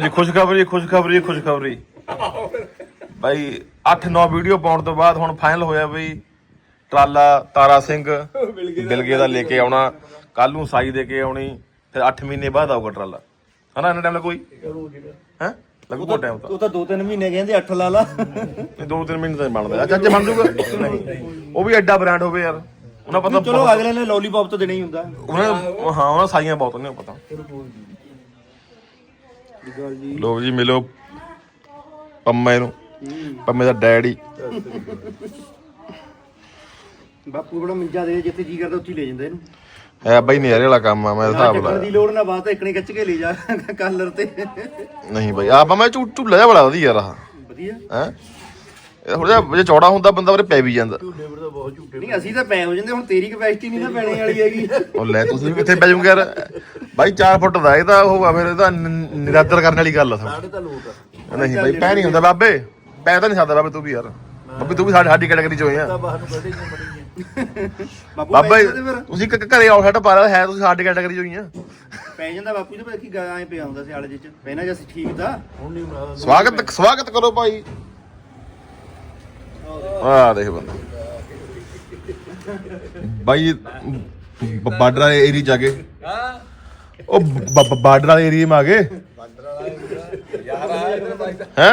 ਜੀ ਖੁਸ਼ਖਬਰੀ ਖੁਸ਼ਖਬਰੀ ਖੁਸ਼ਖਬਰੀ। ਬਾਈ 8-9 ਵੀਡੀਓ ਪਾਉਣ ਤੋਂ ਬਾਅਦ ਹੁਣ ਫਾਈਨਲ ਹੋਇਆ ਬਈ ਟਰਾਲਾ ਤਾਰਾ ਸਿੰਘ ਬਿਲਗੇ ਦਾ ਲੈ ਕੇ ਆਉਣਾ ਕੱਲ ਨੂੰ ਸਾਈ ਦੇ ਕੇ ਆਉਣੀ ਫਿਰ 8 ਮਹੀਨੇ ਬਾਅਦ ਆਊਗਾ ਟਰਾਲਾ। ਹਨਾ ਇਹਨਾਂ ਟਾਈਮ ਲੱਗੂ ਕੋਈ ਹੈ? ਲੱਗੂ ਕੋ ਟਾਈਮ ਤਾਂ। ਉਹ ਤਾਂ 2-3 ਮਹੀਨੇ ਕਹਿੰਦੇ 8 ਲਾ ਲਾ। ਇਹ ਦੋ ਤਿੰਨ ਮਹੀਨੇ ਤਾਂ ਬਣਦਾ। ਅੱਛਾ ਅੱਜ ਬਣ ਜੂਗਾ? ਨਹੀਂ। ਉਹ ਵੀ ਐਡਾ ਬ੍ਰਾਂਡ ਹੋਵੇ ਯਾਰ। ਉਹਨਾਂ ਪਤਾ ਚਲੋ ਅਗਲੇ ਨੇ ਲੋਲੀਪੌਪ ਤਾਂ ਦੇਣਾ ਹੀ ਹੁੰਦਾ। ਉਹਨਾਂ ਹਾਂ ਉਹਨਾਂ ਸਾਈਆਂ ਬਹੁਤ ਨੇ ਪਤਾ। ਲੋਕ ਜੀ ਮਿਲੋ ਪੰਮੇ ਨੂੰ ਪੰਮੇ ਦਾ ਡੈਡੀ। ਬਾਪੂ ਬੜਾ ਮੰਜਾ ਦੇ ਜਿੱਥੇ ਜੀ ਕਰਦਾ ਉੱਥੇ ਹੀ ਲੈ ਜਾਂਦਾ ਇਹਨੂੰ। ਹੈ ਬਾਈ ਨਜ਼ਾਰੇ ਵਾਲਾ ਕੰਮ ਆ ਮੈਂ ਹਿਸਾਬ ਲਾਇਆ ਦੀ ਲੋੜ ਨਾ ਬਾਤ ਇਕਣੇ ਖਿੱਚ ਕੇ ਲੈ ਜਾ ਕਾਲਰ ਤੇ। ਨਹੀਂ ਬਾਈ ਆ ਮੈਂ ਝੂ ਝੂਲਾ ਜਿਹਾ ਬੜਾ ਵਧੀਆ ਰਹਾ ਵਧੀਆ? ਹੈ? ਥੋੜਾ ਜਿਹਾ ਜੇ ਚੌੜਾ ਹੁੰਦਾ ਬੰਦਾ ਉਹਰੇ ਪੈ ਵੀ ਜਾਂਦਾ। ਨਹੀਂ ਅਸੀਂ ਤਾਂ ਪੈ ਹੋ ਜਾਂਦੇ ਹੁਣ ਤੇਰੀ ਕਪੈਸਿਟੀ ਨਹੀਂ ਨਾ ਪੈਣੇ ਵਾਲੀ ਹੈਗੀ। ਉਹ ਲੈ ਤੁਸੀਂ ਵੀ ਕਿੱਥੇ ਪੈ ਜਾਓਗੇ ਯਾਰ ਬਾਈ 4 ਫੁੱਟ ਦਾ ਇਹ ਤਾਂ ਉਹ ਆ ਫਿਰ ਇਹਦਾ ਨ- ਨਿਰਾਦਰ ਕਰਨ ਵਾਲੀ ਗੱਲ ਆ ਸਭ ਤਾਂ ਲੋਟ ਨਹੀਂ ਬਾਈ ਪੈ ਨਹੀਂ ਹੁੰਦਾ ਬਾਬੇ। ਪੈ ਤਾਂ ਨਹੀਂ ਸਕਦਾ ਬਾਬੇ ਤੂੰ ਵੀ ਯਾਰ। ਬਾਬੇ ਤੂੰ ਵੀ ਸਾਡੀ ਸਾਡੀ ਕੈਟਾਗਰੀ ਚ ਹੋਏ ਆ। ਬਾਹਰ ਨੂੰ ਕੱਢੇ ਨਹੀਂ ਬਾਪੂ ਬਾਬਾ ਪੈ ਜਾਂਦਾ ਫਿਰ। ਤੁਸੀਂ ਘ- ਘਰੇ ਹੈ ਤੁਸੀਂ ਸਾਡੀ ਕੈਟਾਗਰੀ ਚ ਹੋਈ ਆ। ਪੈ ਜਾਂਦਾ ਬਾਪੂ ਜੀ ਕੀ ਗਾ ਐ ਪਿਆ ਹੁੰਦਾ ਸਿਆਲੇ ਚ। ਪਹਿਲਾਂ ਜੇ ਅਸੀਂ ਠੀਕ ਤਾਂ। ਸਵਾਗਤ ਸਵਾਗਤ ਕਰੋ ਭਾਈ ਆ ਦੇਖ ਬੰਦਾ। ਬਾਈ ਬਾਰਡਰ ਵਾਲੇ ਏਰੀਆ ਜਾ ਕੇ ਉਹ ਬਾਰਡਰ ਵਾਲੇ ਏਰੀਆ ਮਾ ਗਏ। ਹੈ?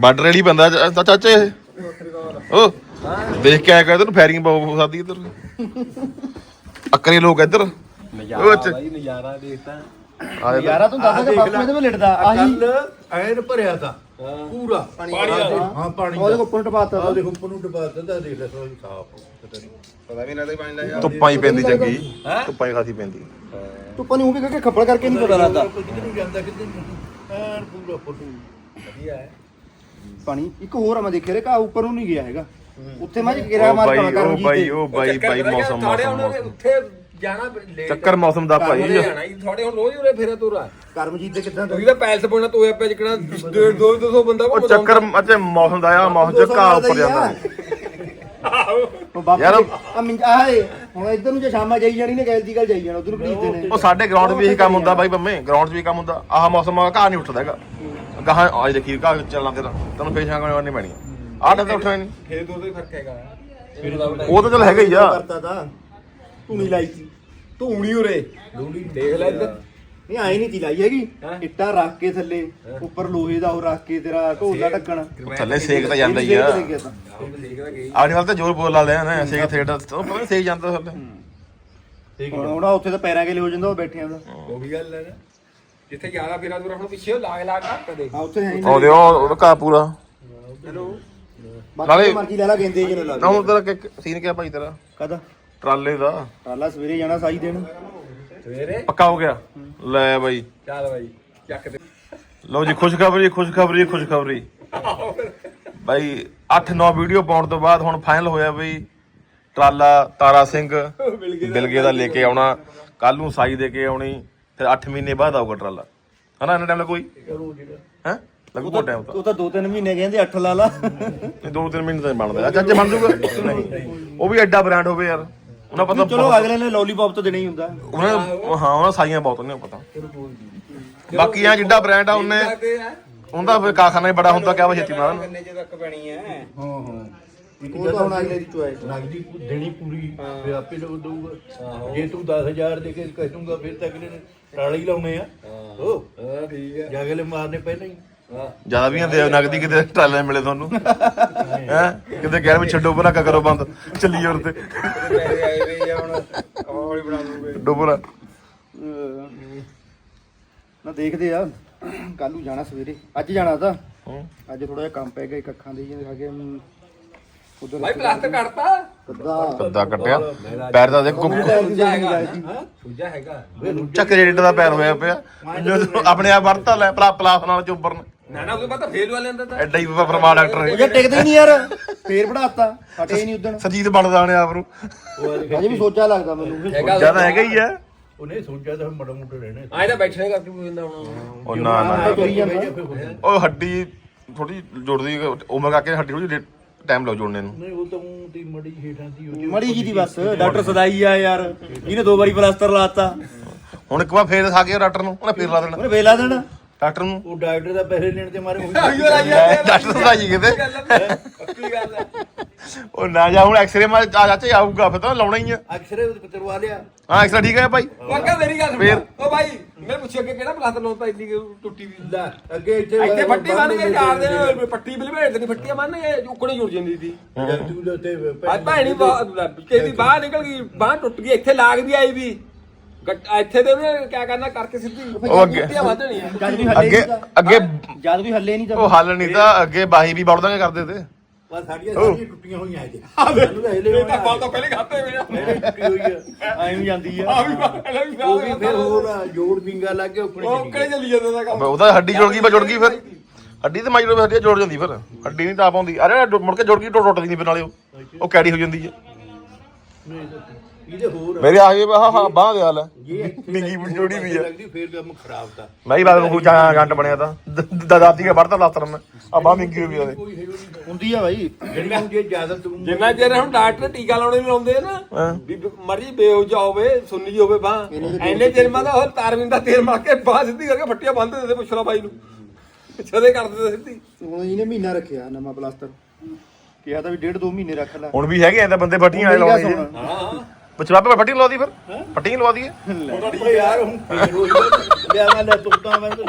ਬਾਰਡਰ ਵਾਲੀ ਬੰਦਾ ਚਾਚੇ। ਉਹ ਦੇਖ ਕੇ ਆਇਆ ਕਰ ਤੈਨੂੰ ਫਾਇਰਿੰਗ ਬਹੁਤ ਸਾਦੀ ਇੱਧਰ। ਅਕਰੇ ਲੋਕ ਇੱਧਰ। ਨਜ਼ਾਰਾ ਦੇਖਤਾ ਆ ਜਾ। ਯਾਰਾ ਤੂੰ ਦੱਸਦਾ ਕਿ ਬਾਪੂ ਇਹਦੇ ਵਿੱਚ ਲਿਟਦਾ ਆਹੀ ਕੱਲ ਐਨ ਭਰਿਆ ਤਾ। ਪੂਰਾ। ਪਾਣੀ ਹਾਂ ਪਾਣੀ ਉਹਦੇ ਉੱਪਰ ਟਪਾਤਾ ਆਹ ਦੇਖੋ। ਉੱਪਰ ਨੂੰ ਡਬਾ ਦਿੰਦਾ ਦੇਖ ਲੈ ਸੋਈ ਸਾਫ਼ ਪਤਾ ਨਹੀਂ ਪਤਾ ਵੀ ਲੱਗਦਾ ਪਾਣੀ ਦਾ ਧੁੱਪਾਂ ਹੀ ਪੈਂਦੀ ਚੰਗੀ। ਧੁੱਪਾਂ ਹੀ ਖਾਸੀ ਪੈਂਦੀ। ਤੂੰ ਪਨੀ ਉਹ ਵੀ ਕਰਕੇ ਖੱਪੜ ਕਰਕੇ ਨਹੀਂ ਪਤਾ ਲੱਗਦਾ। ਕਿੱਧਰ ਨੂੰ ਜਾਂਦਾ ਕਿੱਧਰ ਨੂੰ ਐਨ ਪੂਰਾ ਫੁੱਟੂ ਵਧੀਆ ਹੈ। ਪਾਣੀ ਇੱਕ ਹੋਰ ਆ ਮੈਂ ਦੇਖਿਆ ਰੇ ਕਾ ਉੱਪਰ ਨੂੰ ਨਹੀਂ ਗਿਆ ਹੈਗਾ। ਉੱਥੇ ਮੈਂ ਕਿਰਾ ਉਹ ਮਾਰ ਬਾਈ ਕਰਾਂ ਉਹ ਬਾਈ ਉਹ ਬਾਈ ਬਾਈ ਮੌਸਮ ਮੌਸਮ ਮੌਸਮ। ਉੱਥੇ ਜਾਣਾ ਲੇਟ ਚੱਕਰ ਮੌਸਮ ਦਾ ਭਾਈ। ਜਾਣਾ ਹੀ ਥੋੜੇ ਹੁਣ ਰੋਜ਼ ਉਰੇ ਫੇਰੇ ਤੁਰਾ ਕਰਮਜੀਤ ਦੇ ਕਿਦਾਂ ਤੁਸੀਂ ਤਾਂ ਪੈਲਸ ਪਾਉਣਾ ਤੋਇਆ ਪਿਆ ਜਿਕਣਾ 2 200 ਬੰਦਾ ਉਹ ਚੱਕਰ ਅੱਛੇ ਮੌਸਮ ਦਾ ਆ ਮੌਸਮ ਚ ਘਾਹ ਉੱਪਰ ਜਾਂਦਾ। ਉਹ ਬਾਪੂ ਯਾਰ- ਆ ਮਿੰਜ ਆਏ ਹੁਣ ਇੱਧਰ ਨੂੰ ਜੇ ਸ਼ਾਮਾਂ ਜਾਈ ਜਾਣੀ ਨੇ ਗੈਲ ਦੀ ਗੱਲ ਜਾਈ ਜਾਣਾ ਉਧਰ ਨੂੰ ਭੀਜਦੇ ਨੇ। ਉਹ ਸਾਡੇ ਗਰਾਊਂਡ ਵੀ ਇਹੀ ਕੰਮ ਹੁੰਦਾ ਬਾਈ ਬੰਮੇ ਗਰਾਊਂਡ 'ਚ ਵੀ ਕੰਮ ਹੁੰਦਾ। ਆਹ ਮੌਸਮ ਆ ਘਾਹ ਨਹੀਂ ਉੱਠਦਾ ਹੈਗਾ। ਗਾਹਾਂ ਆਜ ਦੇਖੀ ਘਾਹ ਚੱਲਣਾ ਤੇਰਾ ਤੈਨੂੰ ਫੇਰ ਛਾਂਗਣੇ ਨਹੀਂ ਪੈਣੀ। ਆਹ ਤਾਂ ਉੱਠਣਾ ਨਹੀਂ। ਫੇਰ ਦੋ ਦੋ ਫ਼ਰਕ ਹੈਗਾ। ਉਹ ਤਾਂ ਚੱਲ ਹੈਗਾ ਹੀ ਆ। ਕਰਤਾ ਤਾਂ। ਤੂੰ ਨਹੀਂ ਲਾਈ ਸੀ। ਧੂਣੀ ਉਰੇ। ਦੇਖ ਲੈ ਇੱਧਰ। ਨਹੀਂ ਆਈ ਨਹੀਂ ਤੀ ਲਾਈ ਹੈਗੀ। ਹੈਂ? ਇੱਟਾਂ ਰੱਖ ਕੇ ਥੱਲੇ ਉੱਪਰ ਲੋਹੇ ਦਾ ਉਹ ਰੱਖ ਕੇ ਤੇਰਾ ਢੋਲਾ ਢੱਕਣ। ਉਹ ਥੱਲੇ ਸੇਕ ਤਾਂ ਜਾਂਦਾ ਹੀ ਆ। ਤਾਂ। ਦੇਖਦਾ ਗਈ। ਆਹ ਵਾਲ ਤਾਂ ਜ਼ੋਰ ਬੋਲ ਲਾ ਲਿਆ ਨਾ ਸੇਕ ਥੇਟ ਉਹ ਪਤਾ ਨੀ ਸੇਕ ਜਾਂਦਾ ਥੱਲੇ। ਹੁਣ ਹੁਣ ਉੱਥੇ ਤਾਂ ਪੈਰਾਂ ਕੇ ਹੋ ਜਾਂਦਾ ਉਹ ਬੈਠਿਆਂ ਦਾ ਉਹ ਵੀ ਗੱਲ ਹੈ ਨਾ। ਜਿੱਥੇ ਜ਼ਿਆਦਾ ਫੇਰਾ ਦੂਰ ਹੁਣ ਪਿੱਛੇ ਲਾਗ ਲਾਗ ਘੱਟ ਦੇ ਆ ਉੱਥੇ ਹੈ ਹੀ ਉਹ ਦੇ ਉਹ ਉਹਦਾ ਘਾਹ ਪੂਰਾ। ਬਾਕੀ ਨਾਲੇ- ਮਰਜ਼ੀ ਲੈ ਲਾ ਗੇਂਦੇ ਜਿਹਨੂੰ ਲਾ ਨਾ ਹੁਣ ਤੇਰਾ ਸੀਨ ਕਿਆ ਭਾਈ ਤੇਰਾ? ਕਦਾ ਟਰਾਲੇ ਦਾ। ਟਰਾਲਾ ਸਵੇਰੇ ਜਾਣਾ ਸਾਈ ਦੇਣ। ਸਵੇਰੇ? ਪੱਕਾ ਹੋ ਗਿਆ? ਲੈ ਬਾਈ। ਚੱਲ ਬਾਈ ਚੱਕ ਦੇ। ਲਓ ਜੀ ਖੁਸ਼ਖਬਰੀ ਖੁਸ਼ਖਬਰੀ ਖੁਸ਼ਖਬਰੀ। ਬਾਈ 8-9 ਵੀਡੀਓ ਪਾਉਣ ਤੋਂ ਬਾਅਦ ਹੁਣ ਫਾਈਨਲ ਹੋਇਆ ਬਈ ਟਰਾਲਾ ਤਾਰਾ ਸਿੰਘ ਬਿਲਗੇ ਦਾ ਲੈ ਕੇ ਆਉਣਾ। ਕੱਲ ਨੂੰ ਸਾਈ ਦੇ ਕੇ ਆਉਣੀ ਫਿਰ 8 ਮਹੀਨੇ ਬਾਅਦ ਆਊਗਾ ਟਰਾਲਾ। ਹਨਾ ਇਹਨਾਂ ਟਾਈਮ ਲੱਗੂ ਹੈ? ਲੱਗੂ ਕੋ ਟਾਈਮ ਤਾਂ। ਉਹ ਤਾਂ 2-3 ਮਹੀਨੇ ਕਹਿੰਦੇ 8 ਲਾ ਲਾ। ਇਹ ਦੋ ਤਿੰਨ ਮਹੀਨੇ ਤਾਂ ਬਣਦਾ। ਅੱਛਾ ਅੱਜ ਬਣ ਜੂਗਾ ਨਹੀਂ ਉਹ ਵੀ ਐਡਾ ਬ੍ਰਾਂਡ ਹੋਵੇ ਯਾਰ। ਉਹਨਾਂ ਪਤਾ ਚਲੋ ਅਗਲੇ ਨੇ ਲੋਲੀਪੌਪ ਤਾਂ ਦੇਣਾ ਹੀ ਹੁੰਦਾ। ਉਹਨਾਂ ਹਾਂ ਉਹਨਾਂ ਸਾਈਆਂ ਬਹੁਤ ਨੇ ਪਤਾ। ਬਾਕੀ ਆ ਜਿੱਡਾ ਬ੍ਰਾਂਡ ਆ ਉਹਨੇ ਉਹਦਾ ਫਿਰ ਕਾਰਖਾਨਾ ਹੀ ਬੜਾ ਹੁੰਦਾ ਕਿਆ ਵਾ ਛੇਤੀ ਮਾਰਨ ਕੰਨੇ ਚ ਤੱਕ ਪੈਣੀ ਹੈ? ਹਾਂ ਹਾਂ। ਇੱਕ ਉਹ ਤਾਂ ਹੁਣ ਅਗਲੇ ਦੀ ਚੁਆਇਸ ਨਗਦੀ ਦੇਣੀ ਪੂਰੀ ਫਿਰ ਆਪੇ ਲੋਕ ਦਊਗਾ। ਜੇ ਤੂੰ 10000 ਦੇ ਕੇ ਕਹਿ ਦੂੰਗਾ ਫਿਰ ਤਾਂ ਅਗਲੇ ਨੇ ਟਾਲੇ ਹੀ ਲਾਉਣੇ ਆ। ਉਹ ਹਾਂ ਠੀਕ ਹੈ। ਜਾ ਅਗਲੇ ਮਾਰਨੇ ਪਹਿਲਾਂ ਹਾਂ। ਜ਼ਿਆਦਾ ਵੀ ਦੇ ਨਗਦੀ ਕਿਤੇ ਟਰਾਲੇ ਮਿਲੇ ਤੁਹਾਨੂੰ? ਹੈ? ਕਿਤੇ ਕਹਿ ਵੀ ਛੱਡੋ ਪਰਾ ਕਰੋ ਬੰਦ ਚੱਲੀ ਜੋਰ ਤੇ। ਹੌਲੀ ਬਣਾ ਦੂਗੇ ਨਾ ਦੇਖਦੇ ਆ ਕੱਲ ਨੂੰ ਜਾਣਾ ਸਵੇਰੇ। ਅੱਜ ਜਾਣਾ ਤਾਂ। ਅੱਜ ਥੋੜਾ ਜਿਹਾ ਕੰਮ ਪੈ ਗਿਆ ਇੱਕ ਅੱਖਾਂ ਦੇ ਜਿਹੇ ਉਧਰ ਭਾਈ ਪਲਾਸਟਰ ਕੱਟਤਾ ਕੱਦਾ ਕੱਦਾ ਕੱਟਿਆ ਪੈਰ ਦਾ ਦੇਖੋ। ਸੁੱਜਾ ਹੈਗਾ ਸੁੱਜਾ ਹੈਗਾ। ਚੱਕਰੇ ਜਿੱਡਾ ਦਾ ਪੈਰ ਹੋਇਆ ਪਿਆ। ਜਦੋਂ ਆਪਣੇ ਆਪ ਵਰਤਾ ਲੈ ਪਲਾ ਪਲਾਸ ਨਾਲ ਚੁੱਬਰਨ ਨਾ ਨਾ ਉਹਦੇ ਬਾਅਦ ਤਾਂ ਫੇਲ ਵਾਲੇ ਅੰਦਰ ਤਾਂ। ਐਡਾ ਹੀ ਪਰਮਾ ਡਾਕਟਰ ਉਹ ਹੈ ਜੇ ਟਿਕਦੇ ਹੀ ਨਹੀਂ ਯਾਰ ਫੇਰ ਪੜਾਤਾ ਹਟੇ ਨਹੀਂ ਉਦਣ। ਸਰਜੀਤ ਬਣਦਾ ਨੇ ਆਪ ਨੂੰ। ਅਜੇ ਵੀ ਸੋਚਾ ਲੱਗਦਾ ਮੈਨੂੰ ਹੈਗਾ ਜ਼ਿਆਦਾ ਹੈਗਾ ਹੀ ਆ। ਉਹਨੇ ਸੋਚਿਆ ਤਾਂ ਮੜਾ ਮੋਟਾ ਰਹਿਣੇ। ਆਏ ਤਾਂ ਬੈਠਣੇ ਕਰਕੇ ਵੀ ਹੁੰਦਾ ਹੁਣ। ਉਹ ਨਾ ਨਾ। ਤੁਰੀ ਜਾਂਦਾ। ਉਹ ਹੱਡੀ ਥੋੜੀ ਜੁੜਦੀ ਉਮਰ ਕਰਕੇ ਹੱਡੀ ਥੋੜੀ ਟਾਈਮ ਲੱਗ ਜੁੜਨੇ ਨੂੰ। ਨਹੀਂ ਉਹ ਤਾਂ ਊਂ ਦੀ ਮੜੀ ਹੇਠਾਂ ਦੀ ਉਹ ਮੜੀ ਜੀ ਦੀ ਬਸ ਡਾਕਟਰ ਸਦਾਈ ਆ ਯਾਰ ਇਹਨੇ ਦੋ ਵਾਰੀ ਪਲਾਸਟਰ ਲਾਤਾ। ਹੁਣ ਇੱਕ ਵਾਰ ਫੇਰ ਖਾ ਕੇ ਡਾਕਟਰ ਨੂੰ ਉਹਨੇ ਫੇਰ ਲਾ ਦੇਣਾ। ਉਹਨੇ ਵੇਲਾ ਦੇਣਾ। ਡਾਕਟਰ ਨੂੰ। ਉਹ ਡਾਕਟਰ ਦਾ ਪੈਸੇ ਲੈਣ ਤੇ ਮਾਰੇ ਲਾਈ ਆ। ਡਾਕਟਰ ਦਾ ਜੀ ਕਿਤੇ ਪੱਕੀ ਗੱਲ ਹੈ ਉਹ ਨਾ ਜਾ ਹੁਣ ਐਕਸਰੇ ਮਾ ਆ ਚਾਚੇ ਆਊਗਾ ਫਿਰ ਤਾਂ ਲਾਉਣਾ ਹੀ ਆ। ਅਕਸਰੇ ਕਰਵਾ ਲਿਆ। ਹਾਂ ਐਕਸਰਾ ਠੀਕ ਹੈ ਭਾਈ। ਪੱਕਾ ਮੇਰੀ ਗੱਲ ਫੇਰ? ਸੁਣ ਉਹ ਭਾਈ ਮੈਂ ਪੁੱਛਿਆ ਕਿ ਕਿਹੜਾ ਪਲਾਸਟਰ ਲਾਉਂਦਾ ਇੰਨੀ ਕੁ ਟੁੱਟੀ ਵੀ ਲੈ, ਅੱਗੇ ਇੱਥੇ ਇੱਥੇ ਫੱਟੀ ਬੰਨ ਕੇ ਚਾਰ ਦਿਨ ਪੱਟੀ ਬਲਵੇਟ ਦੇਣੀ ਫੱਟੀਆਂ ਬੰਨ ਕੇ ਉਕੜੇ ਜੁੜ ਜਾਂਦੀ ਸੀ। ਦੇ ਉੱਤੇ ਅੱਜ ਭੈਣੀ ਕਿਹਦੀ ਬਾਹਰ ਨਿਕਲ ਗਈ ਬਾਹਰ ਟੁੱਟ ਗਈ ਇੱਥੇ ਲਾਗ ਵੀ ਆਈ ਵੀ। ਗੱਟ- ਇੱਥੇ ਦੇ ਉਹਨੇ ਕਿਆ ਕਰਨਾ ਕਰਕੇ ਸਿੱਧੀ ਉਹ ਅੱਗੇ- ਅੱਗੇ ਤਾਂ ਜਦ ਵੀ ਹੱਲੇ ਨਹੀਂ ਤਾਂ ਉਹ ਹੱਲ ਨਹੀਂ ਤਾਂ ਅੱਗੇ ਬਾਹੀ ਵੀ ਵੜ ਦਾਂਗੇ ਕਰਦੇ ਤੇ। ਬਸ ਸਾਡੀਆਂ ਸਾਰੀਆਂ ਟੁੱਟੀਆਂ ਹੋਈਆਂ ਅੱਜ ਸਾਨੂੰ ਤਾਂ ਹਿਲੇ ਇਹ ਤਾਂ ਫਲ ਤਾਂ ਪਹਿਲੇ ਖਾਤੇ ਹੋਏ ਆ। ਟੁੱਟੀ ਹੋਈ ਆ। ਐਂ ਵੀ ਜਾਂਦੀ ਆ। ਆ ਵੀ ਪਹਿਲਾਂ ਵੀ ਉਹ ਵੀ ਫਿਰ ਹੋਰ ਜੋੜ ਵਿੰਗਾ ਲੱਗ ਕੇ ਉੱਪਰ ਉਹ ਕਿਹੜੇ ਚੱਲੀ ਜਾਂਦਾ ਦਾ ਕੰਮ? ਉਹਦਾ ਹੱਡੀ ਜੁੜ ਗਈ ਬਾ ਜੁੜ ਗਈ ਫਿਰ। ਹੱਡੀ ਤੇ ਮਾਈਰੋ ਹੱਡੀ ਜੁੜ ਜਾਂਦੀ ਫਿਰ। ਹੱਡੀ ਨਹੀਂ ਤਾਂ ਪਾਉਂਦੀ ਅਰੇ ਮੁੜ ਕੇ ਜੁੜ ਗਈ ਟੁੱਟ ਟੁੱਟਦੀ ਨਹੀਂ ਫਿਰ ਨਾਲੇ ਉਹ। ਉਹ ਕੈੜੀ ਹੋ ਜਾਂਦੀ ਹੈ ਇਹਦੇ ਹੋਰ ਮੇਰੇ ਆ ਗਏ ਹਾਂ ਹਾਂ ਬਾਹ ਦੇ ਹਾਲ ਹੈ ਇਹ ਮਿੰਗੀ ਜੋੜੀ ਵੀ ਆ। ਲੱਗਦੀ ਫਿਰ ਕੰਮ ਖਰਾਬ ਤਾਂ। ਮੈਂ ਹੀ ਬਾਦ ਨੂੰ ਜਾਂ ਗੰਟ ਬਣਿਆ ਤਾਂ। ਦ- ਦਾਦੀ ਕੇ ਵੜਤਾ ਲਾਤਰ ਮੈਂ। ਆ ਬਾਹ ਮਿੰਗੀ ਹੋ ਗਈ ਉਹਦੇ ਕੋਈ ਨਹੀਂ ਹੁੰਦੀ ਆ ਬਾਈ। ਜਿਹੜੀ ਹੁਣ ਜੇ ਜ਼ਿਆਦਾ ਤੂੰ ਜਿੰਨਾ ਚਿਰ ਹੁਣ ਡਾਕਟਰ ਟੀਕਾ ਲਾਉਣੇ ਨੂੰ ਲਾਉਂਦੇ ਆ ਨਾ। ਵੀ ਮਰਜ਼ੀ ਬੇਹੋਜਾ ਹੋਵੇ ਸੁੰਨੀ ਹੋਵੇ ਬਾਹ। ਐਨੇ ਚਿਰ ਮਾ ਤਾਂ ਉਹ ਤਾਰਵਿੰਦ ਦਾ ਤੇਲ ਮਾਰ ਕੇ ਬਾਹ ਸਿੱਧੀ ਕਰਕੇ ਫੱਟੀਆਂ ਬੰਦ ਦੇ ਦੇ ਪੁੱਛ ਲਾ ਬਾਈ ਨੂੰ। ਛਦੇ ਕਰ ਦਿੰਦੇ ਸਿੱਧੀ। ਹੁਣ ਇਹਨੇ ਮਹੀਨਾ ਰੱਖਿਆ ਨਵਾਂ ਪਲਾਸਟਰ ਕਿਹਾ ਤਾਂ ਵੀ ਡੇਢ ਦੋ ਮਹੀਨੇ ਰੱਖ ਲੈ। ਹੁਣ ਵੀ ਹੈਗੇ ਐ ਤਾਂ ਬੰਦੇ ਫੱਟੀਆਂ ਵਾਲੇ ਲਾਉਣੇ ਹੁਣ ਹਾਂ। ਪੁੱਛਵਾ ਪੇ ਫੱਟੀ ਲਵਾ ਦੀ ਫਿਰ। ਫੱਟੀ ਲਵਾ ਓਏ ਯਾਰ ਹੁਣ ਫੇਰ ਹੋਈ ਲਿਆ ਲੈ ਤੂੰ ਤਾਂ ਮੈਂ ਤਾਂ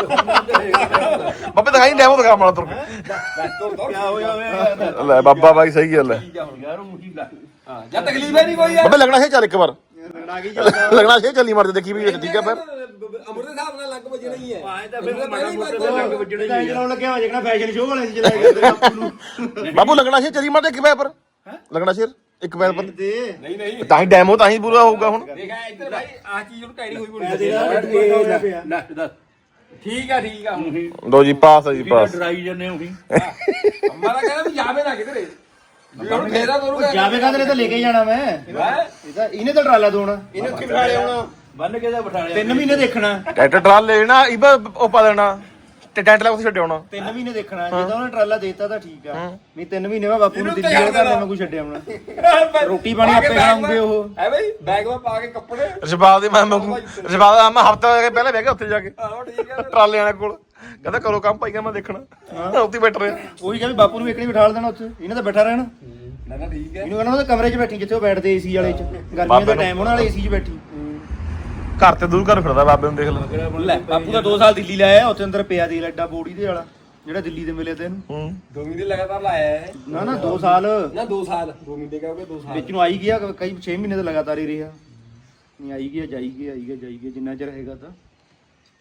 ਬਾਬੇ ਦਿਖਾਈ ਲੈ ਉਹ ਦਿਖਾ ਮਾਲਾ ਤੁਰ ਕੇ। ਹੋਇਆ ਲੈ ਬਾਬਾ ਬਾਈ ਸਹੀ ਗੱਲ ਹੈ। ਯਾਰ ਉਹ ਹੀ ਲੱਗ ਹਾਂ ਜਾਂ ਤਕਲੀਫ ਹੈ ਨਹੀਂ ਕੋਈ ਯਾਰ? ਬਾਬੇ ਲੱਗਣਾ ਸੀ ਚੱਲ ਇੱਕ ਵਾਰ। ਲੱਗਣਾ ਸੀ ਚੱਲੀ ਮਾਰ ਦੇਖੀ ਵੀ ਠੀਕ ਹੈ ਫਿਰ। ਅਮਰ ਦੇ ਹਿਸਾਬ ਨਾਲ ਲੱਗ ਵਜਣਾ ਹੀ ਹੈ। ਆਏ ਤਾਂ ਫਿਰ ਮੋਟਾ ਤਾਂ ਲੱਗ ਵੱਜਣਾ ਹੀ ਚਲਾਉਣ ਲੱਗਿਆ ਹੋਇਆ ਜਿਹੜਾ ਫੈਸ਼ਨ ਸ਼ੋਅ ਵਾਲੇ ਚ ਨੂੰ ਬਾਬੂ ਲੱਗਣਾ ਸੀ ਚੱਲੀ ਮਾਰ ਦੇ ਇੱਕ ਪੈਰ ਪਰ ਲੱਗਣਾ ਸੀ ਇੱਕ ਪਰ ਦੇ। ਨਹੀਂ ਨਹੀਂ। ਤਾਂ ਹੀ ਡੈਮੋ ਤਾਂ ਹੀ ਪੂਰਾ ਹੋਊਗਾ ਹੁਣ। ਦੇਖਾ ਇੱਧਰ ਭਾਈ ਆ ਚੀਜ਼ ਨੂੰ ਟੈਡੀ ਹੋਈ ਮੈਂ ਬਣੀ ਤੇਰਾ ਇਹ ਪਿਆ ਲੈ, ਲੈ ਦੱਸ। ਠੀਕ ਆ ਠੀਕ ਆ ਹੁਣ। ਲੋ ਜੀ ਪਾਸ ਹੈ ਜੀ ਪਾਸ ਡਰਾਈ ਜੰਨੇ ਉਹੀ ਅੰਮਾ ਦਾ ਕਹਿੰਦਾ ਵੀ ਜਾਵੇ ਨਾ ਕਿਧਰੇ। ਵੀ ਹੁਣ ਫੇਰਾ ਕਰੂਗਾ ਜਾਵੇ ਕਾਹਦੇ ਤਾਂ ਲੈ ਕੇ ਜਾਣਾ ਮੈਂ। ਹੈਂ? ਇਹ ਤਾਂ ਇਹਨੇ ਤਾਂ ਟਰਾਲਾ ਦੋਣਾ ਇਹਨੇ ਉੱਥੇ ਬਿਠਾ ਲਿਆਉਣਾ ਬੰਨ ਕੇ ਤਾਂ ਬਿਠਾ ਲਿਆ। ਤਿੰਨ ਮਹੀਨੇ ਦੇਖਣਾ। ਟਰੈਕਟਰ ਟਰਾਲ ਲੈਣਾ ਇਹ ਉਹ ਪਾ ਦੇਣਾ। ਤੇ ਟੈਂਟ ਲਾ ਉੱਥੇ ਛੱਡਿਆਉਣਾ ਤਿੰਨ ਮਹੀਨੇ ਦੇਖਣਾ ਜੇ ਤਾਂ ਉਹਨੇ ਟਰਾਲਾ ਦੇਤਾ ਤਾਂ ਠੀਕ ਆ। ਨਹੀਂ ਤਿੰਨ ਮਹੀਨੇ ਮੈਂ ਬਾਪੂ ਨੂੰ ਦਿੱਲੀ ਵਾਲੇ ਘਰ ਮੈਂ ਕੋਈ ਛੱਡਿਆ ਆਉਣਾ ਰੋਟੀ ਪਾਣੀ ਆਪੇ ਖਾਉਂਗੇ ਉਹ। ਹੈ ਬਈ ਬੈਗ ਵਿੱਚ ਪਾ ਕੇ ਕੱਪੜੇ। ਰਸ਼ਪਾਲ ਦੇ ਮੈਂ ਰਸ਼ਪਾਲ ਦਾ ਮੈਂ ਹਫਤਾ ਪਹਿਲਾਂ ਬਹਿ ਗਿਆ ਉੱਥੇ ਜਾ ਕੇ। ਆਹੋ ਠੀਕ ਹੈ ਟਰਾਲੇ ਵਾਲੇ ਕੋਲ। ਕਹਿੰਦਾ ਕਰੋ ਕੰਮ ਭਾਈ ਮੈਂ ਦੇਖਣਾ। ਉੱਥੇ ਬੈਠ ਰਿਹਾ। ਉਹੀ ਕਹਿੰਦਾ ਬਾਪੂ ਨੂੰ ਇੱਕ ਨਹੀਂ ਬਿਠਾ ਦੇਣਾ ਉੱਥੇ। ਇਹਨੇ ਤਾਂ ਬੈਠਾ ਰਹਿਣਾ। ਨਾ ਨਾ ਠੀਕ ਹੈ ਇਹਨੂੰ ਕਹਿੰਦਾ ਕਮਰੇ 'ਚ ਬੈਠੀ ਜਿੱਥੇ ਉਹ ਬੈਠਦੇ ਏਸੀ ਵਾਲੇ 'ਚ। ਗਰਮੀਆਂ ਦਾ ਟਾਈਮ ਉਹਨਾਂ ਵਾਲੇ ਏਸੀ 'ਚ ਬੈਠੀ। ਘਰ ਤੇ ਦੂਰ ਘਰ ਫਿਰਦਾ ਬਾਬੇ ਨੂੰ ਦੇਖ ਲੈ। ਲੈ ਬਾਪੂ ਦਾ 2 ਸਾਲ ਦਿੱਲੀ ਲਾਇਆ ਉੱਥੇ ਅੰਦਰ ਪਿਆ ਦੇ ਐਡਾ ਬੋੜੀ ਦੇ ਵਾਲਾ ਜਿਹੜਾ ਦਿੱਲੀ ਦੇ ਮਿਲੇ ਤੇ ਇਹਨੂੰ। ਹੂੰ। ਦੋ ਮਹੀਨੇ ਲਗਾਤਾਰ ਲਾਇਆ ਹੈ। ਨਾ ਨਾ 2 ਸਾਲ। ਨਾ 2 ਸਾਲ। ਦੋ ਮਹੀਨੇ ਕਹੋਗੇ 2 ਸਾਲ। ਵਿੱਚ ਨੂੰ ਆਈ ਗਿਆ ਕਈ 6 ਮਹੀਨੇ ਤਾਂ ਲਗਾਤਾਰ ਹੀ ਰਿਹਾ। ਨਹੀਂ ਆਈ ਗਿਆ ਜਾਈ ਗਿਆ ਆਈ ਗਿਆ ਜਾਈ ਗਿਆ ਜਿੰਨਾ ਚਿਰ ਹੈਗਾ ਤਾਂ।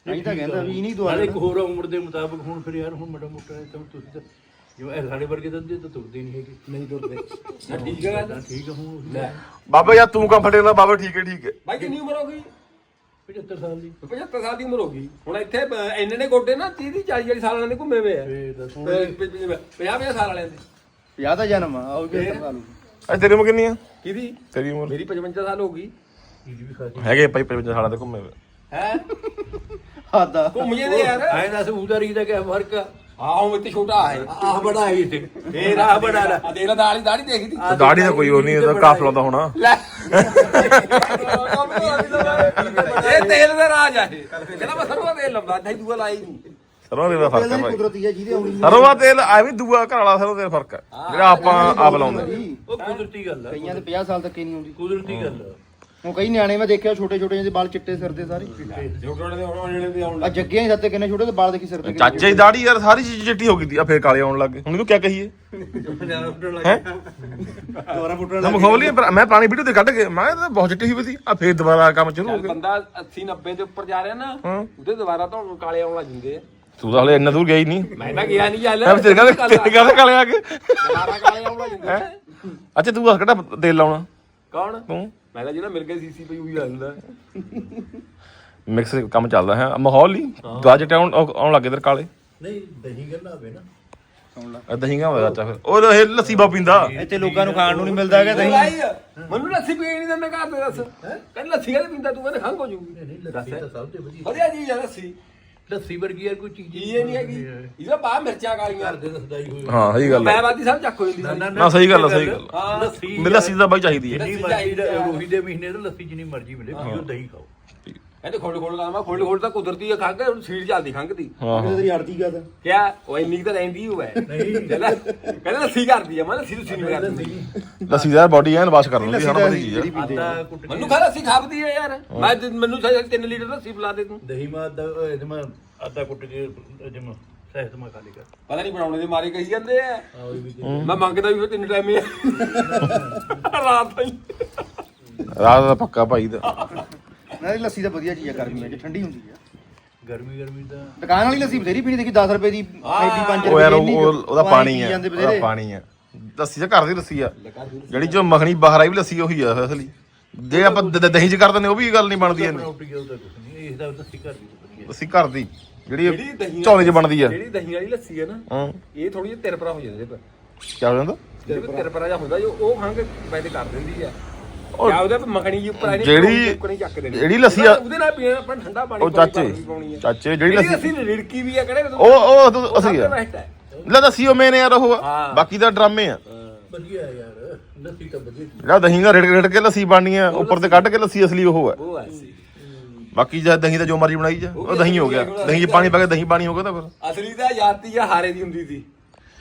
ਨਹੀਂ ਤਾਂ ਕਹਿੰਦਾ ਵੀ ਨਹੀਂ ਨਾਲੇ ਇੱਕ ਦੁਆਰਾ ਹੋਰ ਉਮਰ ਦੇ ਮੁਤਾਬਕ ਹੁਣ ਫਿਰ ਯਾਰ ਹੁਣ ਮੜਾ ਮੋਟਾ ਹੈ ਤਾਂ ਤੁਸੀਂ ਤਾਂ ਜਿਵੇਂ ਇਹ ਸਾਡੇ ਵਰਗੇ ਤਾਂ ਤਾਂ ਤੁਰਦੇ ਨਹੀਂ ਹੈਗੇ। ਨਹੀਂ ਤੁਰਦੇ। ਠੀਕ ਹੈ ਗੱਲ ਠੀਕ ਆ ਹੁਣ। ਬਾਬਾ ਯਾਰ ਤੂੰ ਕੰਫਰਟੇਬਲ ਬਾਬਾ ਠੀਕ ਹੈ ਠੀਕ ਹੈ। ਭਾਈ ਕਿੰਨੀ ਉਮਰ ਹੋ ਗਈ? 75 ਸਾਲ ਦੀ। 75 ਸਾਲ ਦੀ ਉਮਰ ਹੋ ਗਈ। ਹੁਣ ਇੱਥੇ ਇੰਨੇ ਨੇ ਗੋਡੇ ਨਾ 30 ਦੀ 40 40 ਸਾਲ ਵਾਲਿਆਂ ਦੇ ਘੁੰਮੇ ਹੋਏ ਆ। ਫੇਰ ਦੱਸ 50 50 ਸਾਲ ਵਾਲਿਆਂ ਦੇ। 50 ਦਾ ਜਨਮ ਆ ਉਹ ਵੀ ਸਾਲ। ਹੋ ਅੱਜ ਤੇਰੀ ਉਮਰ ਕਿੰਨੀ ਆ? ਕਿਹਦੀ? ਤੇਰੀ ਉਮਰ। ਮੇਰੀ 55 ਸਾਲ ਹੋ ਗਈ। ਇਹਦੀ ਵੀ ਖਾਦੀ ਹੈਗੇ ਭਾਈ 55 ਸਾਲਾਂ ਦੇ ਘੁੰਮੇ ਹੋਏ। ਹੈ? ਆਦਾ ਘੁੰਮ ਜਾਂਦੇ ਯਾਰ। ਐਂ ਦੱਸ ਉਦਾਰੀ ਦਾ ਕਿਆ ਫ਼ਰਕ ਆ? ਆਹ ਉਹ ਤੇ ਛੋਟਾ ਹੈ। ਆਹ ਬੜਾ ਹੈ ਇੱਥੇ। ਫੇਰ ਆਹ ਬੜਾ ਲੈ ਆ ਦੇਖ ਲੈ ਦਾੜੀ ਦਾੜੀ ਦੇਖਦੀ ਤੇ। ਦਾੜੀ ਦਾ ਕੋਈ ਉਹ ਨਹੀਂ ਇਹਦਾ ਕਾਫ ਲਾਉਂਦਾ ਹੋਣਾ। ਲੈ ਇਹ ਤੇਲ ਦਾ ਰਾਜ ਆ ਇਹ। ਕਹਿੰਦਾ ਮੈਂ ਸਰਵਾ ਤੇਲ ਲੰਦਾ ਨਹੀਂ ਦੂਆ ਲਾਈ ਨਹੀਂ। ਸਰੋਂ ਦਾ ਫ਼ਰਕ ਹੈ ਭਾਈ। ਕੁਦਰਤੀ ਆ ਜਿਹਦੇ ਆਉਣੀ ਸਰੋਂ ਦਾ ਤੇਲ ਦੂਆ ਘਰ ਵਾਲਾ ਸਰੋਂ ਦਾ ਫ਼ਰਕ ਹੈ ਜਿਹੜਾ ਆਪਾਂ ਆਪ ਲਾਉਂਦੇ। ਉਹ ਕੁਦਰਤੀ ਗੱਲ ਆ ਕਈਆਂ ਦੇ 50 ਸਾਲ ਤੱਕ ਹੀ ਨਹੀਂ ਆਉਂਦੀ ਕੁਦਰਤੀ ਗੱਲ ਆ। ਹੁਣ ਕਈ ਨਿਆਣੇ ਮੈਂ ਦੇਖਿਆ ਛੋਟੇ ਛੋਟੇ ਜਿਹੇ ਵਾਲ ਚਿੱਟੇ ਸਿਰ ਦੇ ਸਾਰੇ। ਜੋਗੜੇ ਦੇ ਆਉਣ ਵਾਲੇ ਦੇ ਆਉਣ ਆ ਜੱਗਿਆਂ ਹੀ ਸੱਤੇ ਕਿੰਨੇ ਛੋਟੇ ਤੇ ਵਾਲ ਦੇਖੀ ਸਿਰ ਤੇ ਕਿੰਨੇ ਚਾਚੇ ਦੀ ਦਾੜੀ ਯਾਰ ਸਾਰੀ ਚੀਜ਼ ਚਿੱਟੀ ਹੋ ਗਈ ਦੀ ਆ ਫੇਰ ਕਾਲੇ ਆਉਣ ਲੱਗ ਗਏ। ਹੁਣ ਇਹਨੂੰ ਕੀ ਕਹੀਏ? ਹੈ? ਦੁਬਾਰਾ ਫੁੱਟਣ ਨਾ ਮਖੌਲੀ ਮੈਂ ਪੁਰਾਣੀ ਵੀਡੀਓ ਤੇ ਕੱਢ ਕੇ ਮੈਂ ਕਿਹਾ ਇਹ ਤਾਂ ਬਹੁਤ ਚਿੱਟੀ ਹੋਈ ਸੀ। ਆ ਫੇਰ ਦੁਬਾਰਾ ਕੰਮ ਸ਼ੁਰੂ ਹੋ ਚੱਲ ਗਿਆ। ਬੰਦਾ 80 90 ਦੇ ਉੱਪਰ ਜਾ ਰਿਹਾ ਨਾ। ਉਹਦੇ ਦੁਬਾਰਾ ਤਾਂ ਹੁਣ ਕਾਲੇ ਆਉਣ ਲੱਗ ਜਾਂਦੇ ਆ। ਤੂੰ ਤਾਂ ਹਲੇ ਇੰਨਾ ਦੂਰ ਗਿਆ ਹੀ ਨਹੀਂ। ਮੈਂ ਤਾਂ ਗਿਆ ਨਹੀਂ ਚੱਲ। ਮੈਂ ਤੇਰੇ ਕਹਿੰਦੇ ਤੇਰੇ ਕਹਿੰਦੇ ਕਾਲੇ ਆ ਕੇ। ਦੁਬਾਰਾ ਕਾਲੇ ਆਉਣ ਲੱਗ ਜਾਂਦੇ ਆ। ਅੱਛਾ ਤੂੰ ਹਸ ਕਿਹੜਾ ਤੇਲ ਲਾਉਣਾ? ਕੌਣ? ਤੂੰ? ਮੈਂ ਤਾਂ ਜਿਹੜਾ ਮਿਲ ਗਿਆ ਸੀਸੀ ਪਈ ਉਹੀ ਦਿੰਦਾ ਮਿਕਸ ਕੰਮ ਚੱਲਦਾ ਹੈ। ਮਾਹੌਲ ਹੀ ਗਾਜਟ ਆਉਣ ਆਉਣ ਲੱਗੇ ਤੇਰੇ ਕਾਲੇ। ਨਹੀਂ ਦਹੀਂ ਗੱਲਾਂ ਹੋਵੇ ਨਾ। ਦਹੀਂਗਾ ਹੋਇਆ ਚਾਚਾ ਫਿਰ ਉਹ ਇਹ ਲੱਸੀ ਬਾ ਪੀਂਦਾ। ਇੱਥੇ ਲੋਕਾਂ ਨੂੰ ਖਾਣ ਨੂੰ ਨਹੀਂ ਮਿਲਦਾ ਹੈਗਾ ਦਹੀਂ। ਮੈਨੂੰ ਲੱਸੀ ਪੀਣੀ ਨਹੀਂ ਦਿੰਦਾ ਘਰ ਦੇ ਦੱਸ। ਕਹਿੰਦਾ ਲੱਸੀ ਕਾਹਦੇ ਪੀਂਦਾ ਤੂੰ ਕਹਿੰਦਾ ਖੰਗ ਹੋ ਜੂਗੀ ਨਹੀਂ ਲੱਸੀ ਤਾਂ ਸਭ ਤੋਂ ਵਧੀਆ ਵਧੀਆ ਆ ਲੱਸੀ। ਲੱਸੀ ਵਰਗੀ ਯਾਰ ਕੋਈ ਚੀਜ਼ ਇਹ ਨਹੀਂ ਹੈਗੀ। ਇਹਦਾ ਬਾਹਰ ਮਿਰਚਾਂ ਕਾਲੀਆਂ। ਦੇ ਦੱਸਦਾਈ ਹੋਈ ਹਾਂ ਸਹੀ ਗੱਲ ਹੈ। ਮੈਂ ਬਾਦੀ ਸਭ ਚੱਕ ਹੋ ਜਾਂਦੀ ਨਾ ਸਹੀ ਗੱਲ ਆ ਸਹੀ ਗੱਲ। ਹਾਂ ਲੱਸੀ ਮੈਨੂੰ ਲੱਸੀ ਤਾਂ ਬਾਈ ਚਾਹੀਦੀ ਹੈ। ਜਿੰਨੀ ਮਰਜ਼ੀ ਰੋਹੀ ਦੇ ਮਹੀਨੇ ਤੋਂ ਲੱਸੀ ਜਿੰਨੀ ਮਰਜ਼ੀ ਮਿਲੇ ਪੀਓ ਦਹੀਂ ਖਾਓ। ਇਹਦੇ ਖੋਲ ਖੋਲ ਕਰਾਵਾਂ ਖੋਲ ਖੋਲ ਤਾਂ ਕੁਦਰਤੀ ਆ ਖੰਗ ਹੁਣ ਸੀਟ ਚੱਲਦੀ ਖੰਗ ਦੀ ਹਾਂ। ਤੇਰੀ ਅੜਦੀ ਗਾ ਤਾਂ? ਕਿਆ? ਉਹ ਇੰਨੀ ਕੁ ਤਾਂ ਰਹਿੰਦੀ ਹੋਵੇ ਨਹੀਂ। ਕਹਿੰਦਾ ਕਹਿੰਦਾ ਲੱਸੀ ਕਰਦੀ ਆ ਮੈਂ ਲੱਸੀ ਤੁਸੀਂ ਨਹੀਂ ਕਰਦੀ। ਲੱਸੀ। ਦਾ ਬਾਡੀ ਐਨ ਵਾਸ਼ ਕਰ ਲੈਂਦੀ ਹਣ ਬੜੀ ਚੀਜ਼ ਆ ਆਟਾ ਕੁੱਟ ਕੇ। ਮੈਨੂੰ ਖਾ ਲੱਸੀ ਖਾਪਦੀ ਆ ਯਾਰ। ਮੈਂ ਤੇ- ਮੈਨੂੰ ਸ਼ਾਇਦ 3 ਲੀਟਰ ਲੱਸੀ ਪਿਲਾ ਦੇ ਤੂੰ। ਦਹੀਂ ਮਾ ਦਾ ਇਹਦੇ ਮਾ ਆਟਾ ਕੁੱਟ ਕੇ ਜਮ ਸਹਿਤ ਮਾ ਖਾ ਲੇਗਾ ਪਤਾ ਨਹੀਂ ਬਣਾਉਣੇ ਦੇ ਮਾਰੇ ਕਹੀ ਜਾਂਦੇ ਆ। ਮੈਂ ਮੰਗਦਾ ਵੀ ਫਿਰ ਤਿੰਨ ਟਾਈਮ ਹੀ ਆ। ਰਾਤ ਤਾਈਂ। ਰਾਤ ਦਾ ਪੱਕਾ ਭਾਈ ਦਾ। ਨਾਲੇ ਲੱਸੀ ਤਾਂ ਵਧੀਆ ਚੀਜ਼ ਆ ਗਰਮੀਆਂ 'ਚ ਠੰਡੀ ਹੁੰਦੀ ਆ। ਗਰਮੀ ਗਰਮੀ ਦਾ ਦੁਕਾਨ ਵਾਲੀ ਲੱਸੀ ਬਥੇਰੀ ਪੀਣੀ ਦੇਖੀ 10 ਰੁਪਏ ਦੀ ਐਡੀ 5 ਉਹ ਯਾਰ ਰੁਪਏ ਉਹ ਉਹ- ਉਹਦਾ ਪਾਣੀ ਆ ਉਹਦਾ ਪਾਣੀ ਆ। ਲੱਸੀ ਤਾਂ ਘਰ ਦੀ ਲੱਸੀ ਆ ਜਿਹੜੀ ਜੋ ਮੱਖਣੀ ਬਾਹਰ ਆਈ ਵੀ ਲੱਸੀ ਉਹੀ ਆ ਅਸਲੀ। ਜੇ ਆਪਾਂ ਦ- ਦ- ਦਹੀਂ ਚ ਕਰ ਦਿੰਦੇ ਉਹ ਵੀ ਗੱਲ ਨਹੀਂ ਬਣਦੀ ਕੁਝ ਨਹੀਂ ਇਸ ਦਾ ਲੱਸੀ ਘਰ ਦੀ ਵਧੀਆ ਲੱਸੀ ਘਰ ਦੀ ਜਿਹੜੀ ਜਿਹੜੀ ਦਹੀਂ ਝੋਲੇ ਚ ਬਣਦੀ ਆ। ਜਿਹੜੀ ਦਹੀਂ ਵਾਲੀ ਲੱਸੀ ਹੈ ਨਾ ਹਾਂ। ਇਹ ਥੋੜੀ ਜਿਹੀ ਤਿਰਪਰਾ ਹੋ ਜਾਂਦੇ ਪਰ ਕੀ ਹੋ ਜਾਂਦਾ? ਤਿਰਪਰਾ ਜਿਹਾ ਹੁੰਦਾ ਜੋ ਉਹ ਖੰਗ ਵੈਸੇ ਕਰ ਦਿੰਦੀ ਆ। ਜਾਂ ਉਹਦੇ ਮੱਖਣੀ ਜੀ ਉੱਪਰ ਆਈ ਜਿਹੜੀ- ਨਹੀਂ ਚੱਕ ਦੇਣੀ। ਜਿਹੜੀ ਲੱਸੀ ਆ- ਉਹਦੇ ਨਾਲ ਪੀਣਾ ਆਪਾਂ ਠੰਡਾ ਪਾਣੀ ਉਹ ਪਾਉਣੀ- ਚਾਚੇ ਪਾਣੀ ਪਾਉਣੀ ਆ। ਚਾਚੇ ਜਿਹੜੀ ਜਿਹੜੀ ਲੱਸੀ ਲੱਸੀ ਰਿੜਕੀ ਵੀ ਆ ਕਿਹੜੇ ਉਹ ਉਹ ਉਹ ਅਸਲੀ ਆ। ਬੈਸਟ ਹੈ। ਲੈ ਦੱਸੀ ਉਹ ਮੇਨ ਯਾਰ ਉਹ ਆ। ਹਾਂ। ਬਾਕੀ ਦਾ ਡਰਾਮੇ ਆ। ਵਧੀਆ ਯਾਰ ਲੱਸੀ ਤਾਂ ਵਧੀਆ ਚੀਜ਼ ਜਿਹੜਾ ਦਹੀਂ ਦਾ ਰਿੜ ਰਿੜ ਕੇ ਲੱਸੀ ਬਣਨੀ ਆ ਉੱਪਰ ਤੇ ਕੱਢ ਕੇ ਲੱਸੀ ਅਸਲੀ ਉਹ ਆ। ਉਹ ਐਸੀ ਬਾਕੀ ਜਾਂ ਦਹੀਂ ਦਾ ਜੋ ਮਰਜ਼ੀ ਬਣਾਈ ਜਾ ਉਹ ਦਹੀਂ ਹੋ ਗਿਆ। ਦਹੀਂ 'ਚ ਪਾਣੀ ਪਾ ਕੇ ਦਹੀਂ ਪਾਣੀ ਹੋ ਗਿਆ ਤਾਂ ਫਿਰ। ਅਸਲੀ ਤਾਂ ਯਾਤੀ ਆ ਹਾਰੇ ਦੀ ਹੁੰਦੀ ਸੀ।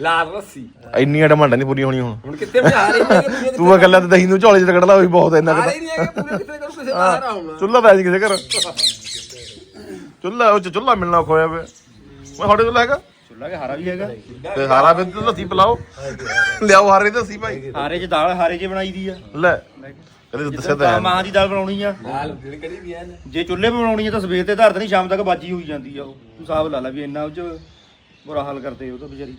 ਲਾਲ ਲੱਸੀ ਇੰਨੀਆਂ ਡਿਮਾਂਡਾਂ ਨਹੀਂ ਪੂਰੀਆਂ ਹੋਣੀਆਂ ਹੁਣ। ਹੁਣ ਕਿੱਥੇ ਹੈਗੇ ਪੂਰੇ ਤੂੰ ਆ ਗੱਲਾਂ ਤੇ ਦਹੀਂ ਨੂੰ ਝੋਲੇ 'ਚ ਰਗੜ ਲਾ ਉਹ ਵੀ ਬਹੁਤ ਇੰਨਾ ਹਾਰੇ ਕਿ ਨਹੀਂ ਹੈਗੇ ਪੂਰੇ ਕਿੱਥੇ ਕਰੂ ਕਿਸੇ ਦਾ ਹਾਰਾ ਹੋਣਾ ਚੁੱਲ੍ਹਾ ਪੈ ਜੀ ਕਿਸੇ ਘਰ। ਚੁੱਲ੍ਹਾ ਉਹ 'ਚ ਚੁੱਲ੍ਹਾ ਮਿਲਣਾ ਖੋਇਆ ਵੇ ਮੈਂ ਤੁਹਾਡੇ ਕੋਲ ਹੈਗਾ। ਚੁੱਲਾ ਕੇ ਹਾਰਾ ਵੀ ਹੈਗਾ। ਤੇ ਹਾਰਾ ਵੀ ਤੇ ਲੱਸੀ ਪਿਲਾਓ। ਲਿਆਓ ਹਾਰੇ ਦੀ ਲੱਸੀ ਭਾਈ। ਹਾਰੇ 'ਚ ਦਾਲ ਹਾਰੇ 'ਚ ਬਣਾਈ ਦੀ ਆ। ਲੈ ਕਦੇ ਦੱਸਿਆ ਤਾਂ। ਮਾਂ ਦੀ ਦਾਲ ਬਣਾਉਣੀ ਆ। ਨਾਲ ਜਿਹੜੀ ਕੜੀ ਵੀ ਨਾ ਜੇ ਚੁੱਲ੍ਹੇ 'ਤੇ ਬਣਾਉਣੀ ਆ ਤਾਂ ਸਵੇਰ ਤੇ ਧਰ ਦੇਣੀ ਸ਼ਾਮ ਤੱਕ ਬਾਜੀ ਹੋਈ ਜਾਂਦੀ ਆ ਉਹ। ਤੂੰ ਹਿਸਾਬ ਲਾ ਲਾ ਵੀ ਇੰਨਾ ਉਹ 'ਚ ਬੁਰਾ ਹਾਲ ਕਰਦੇ ਉਹ ਤਾਂ ਵਿਚਾਰੀ।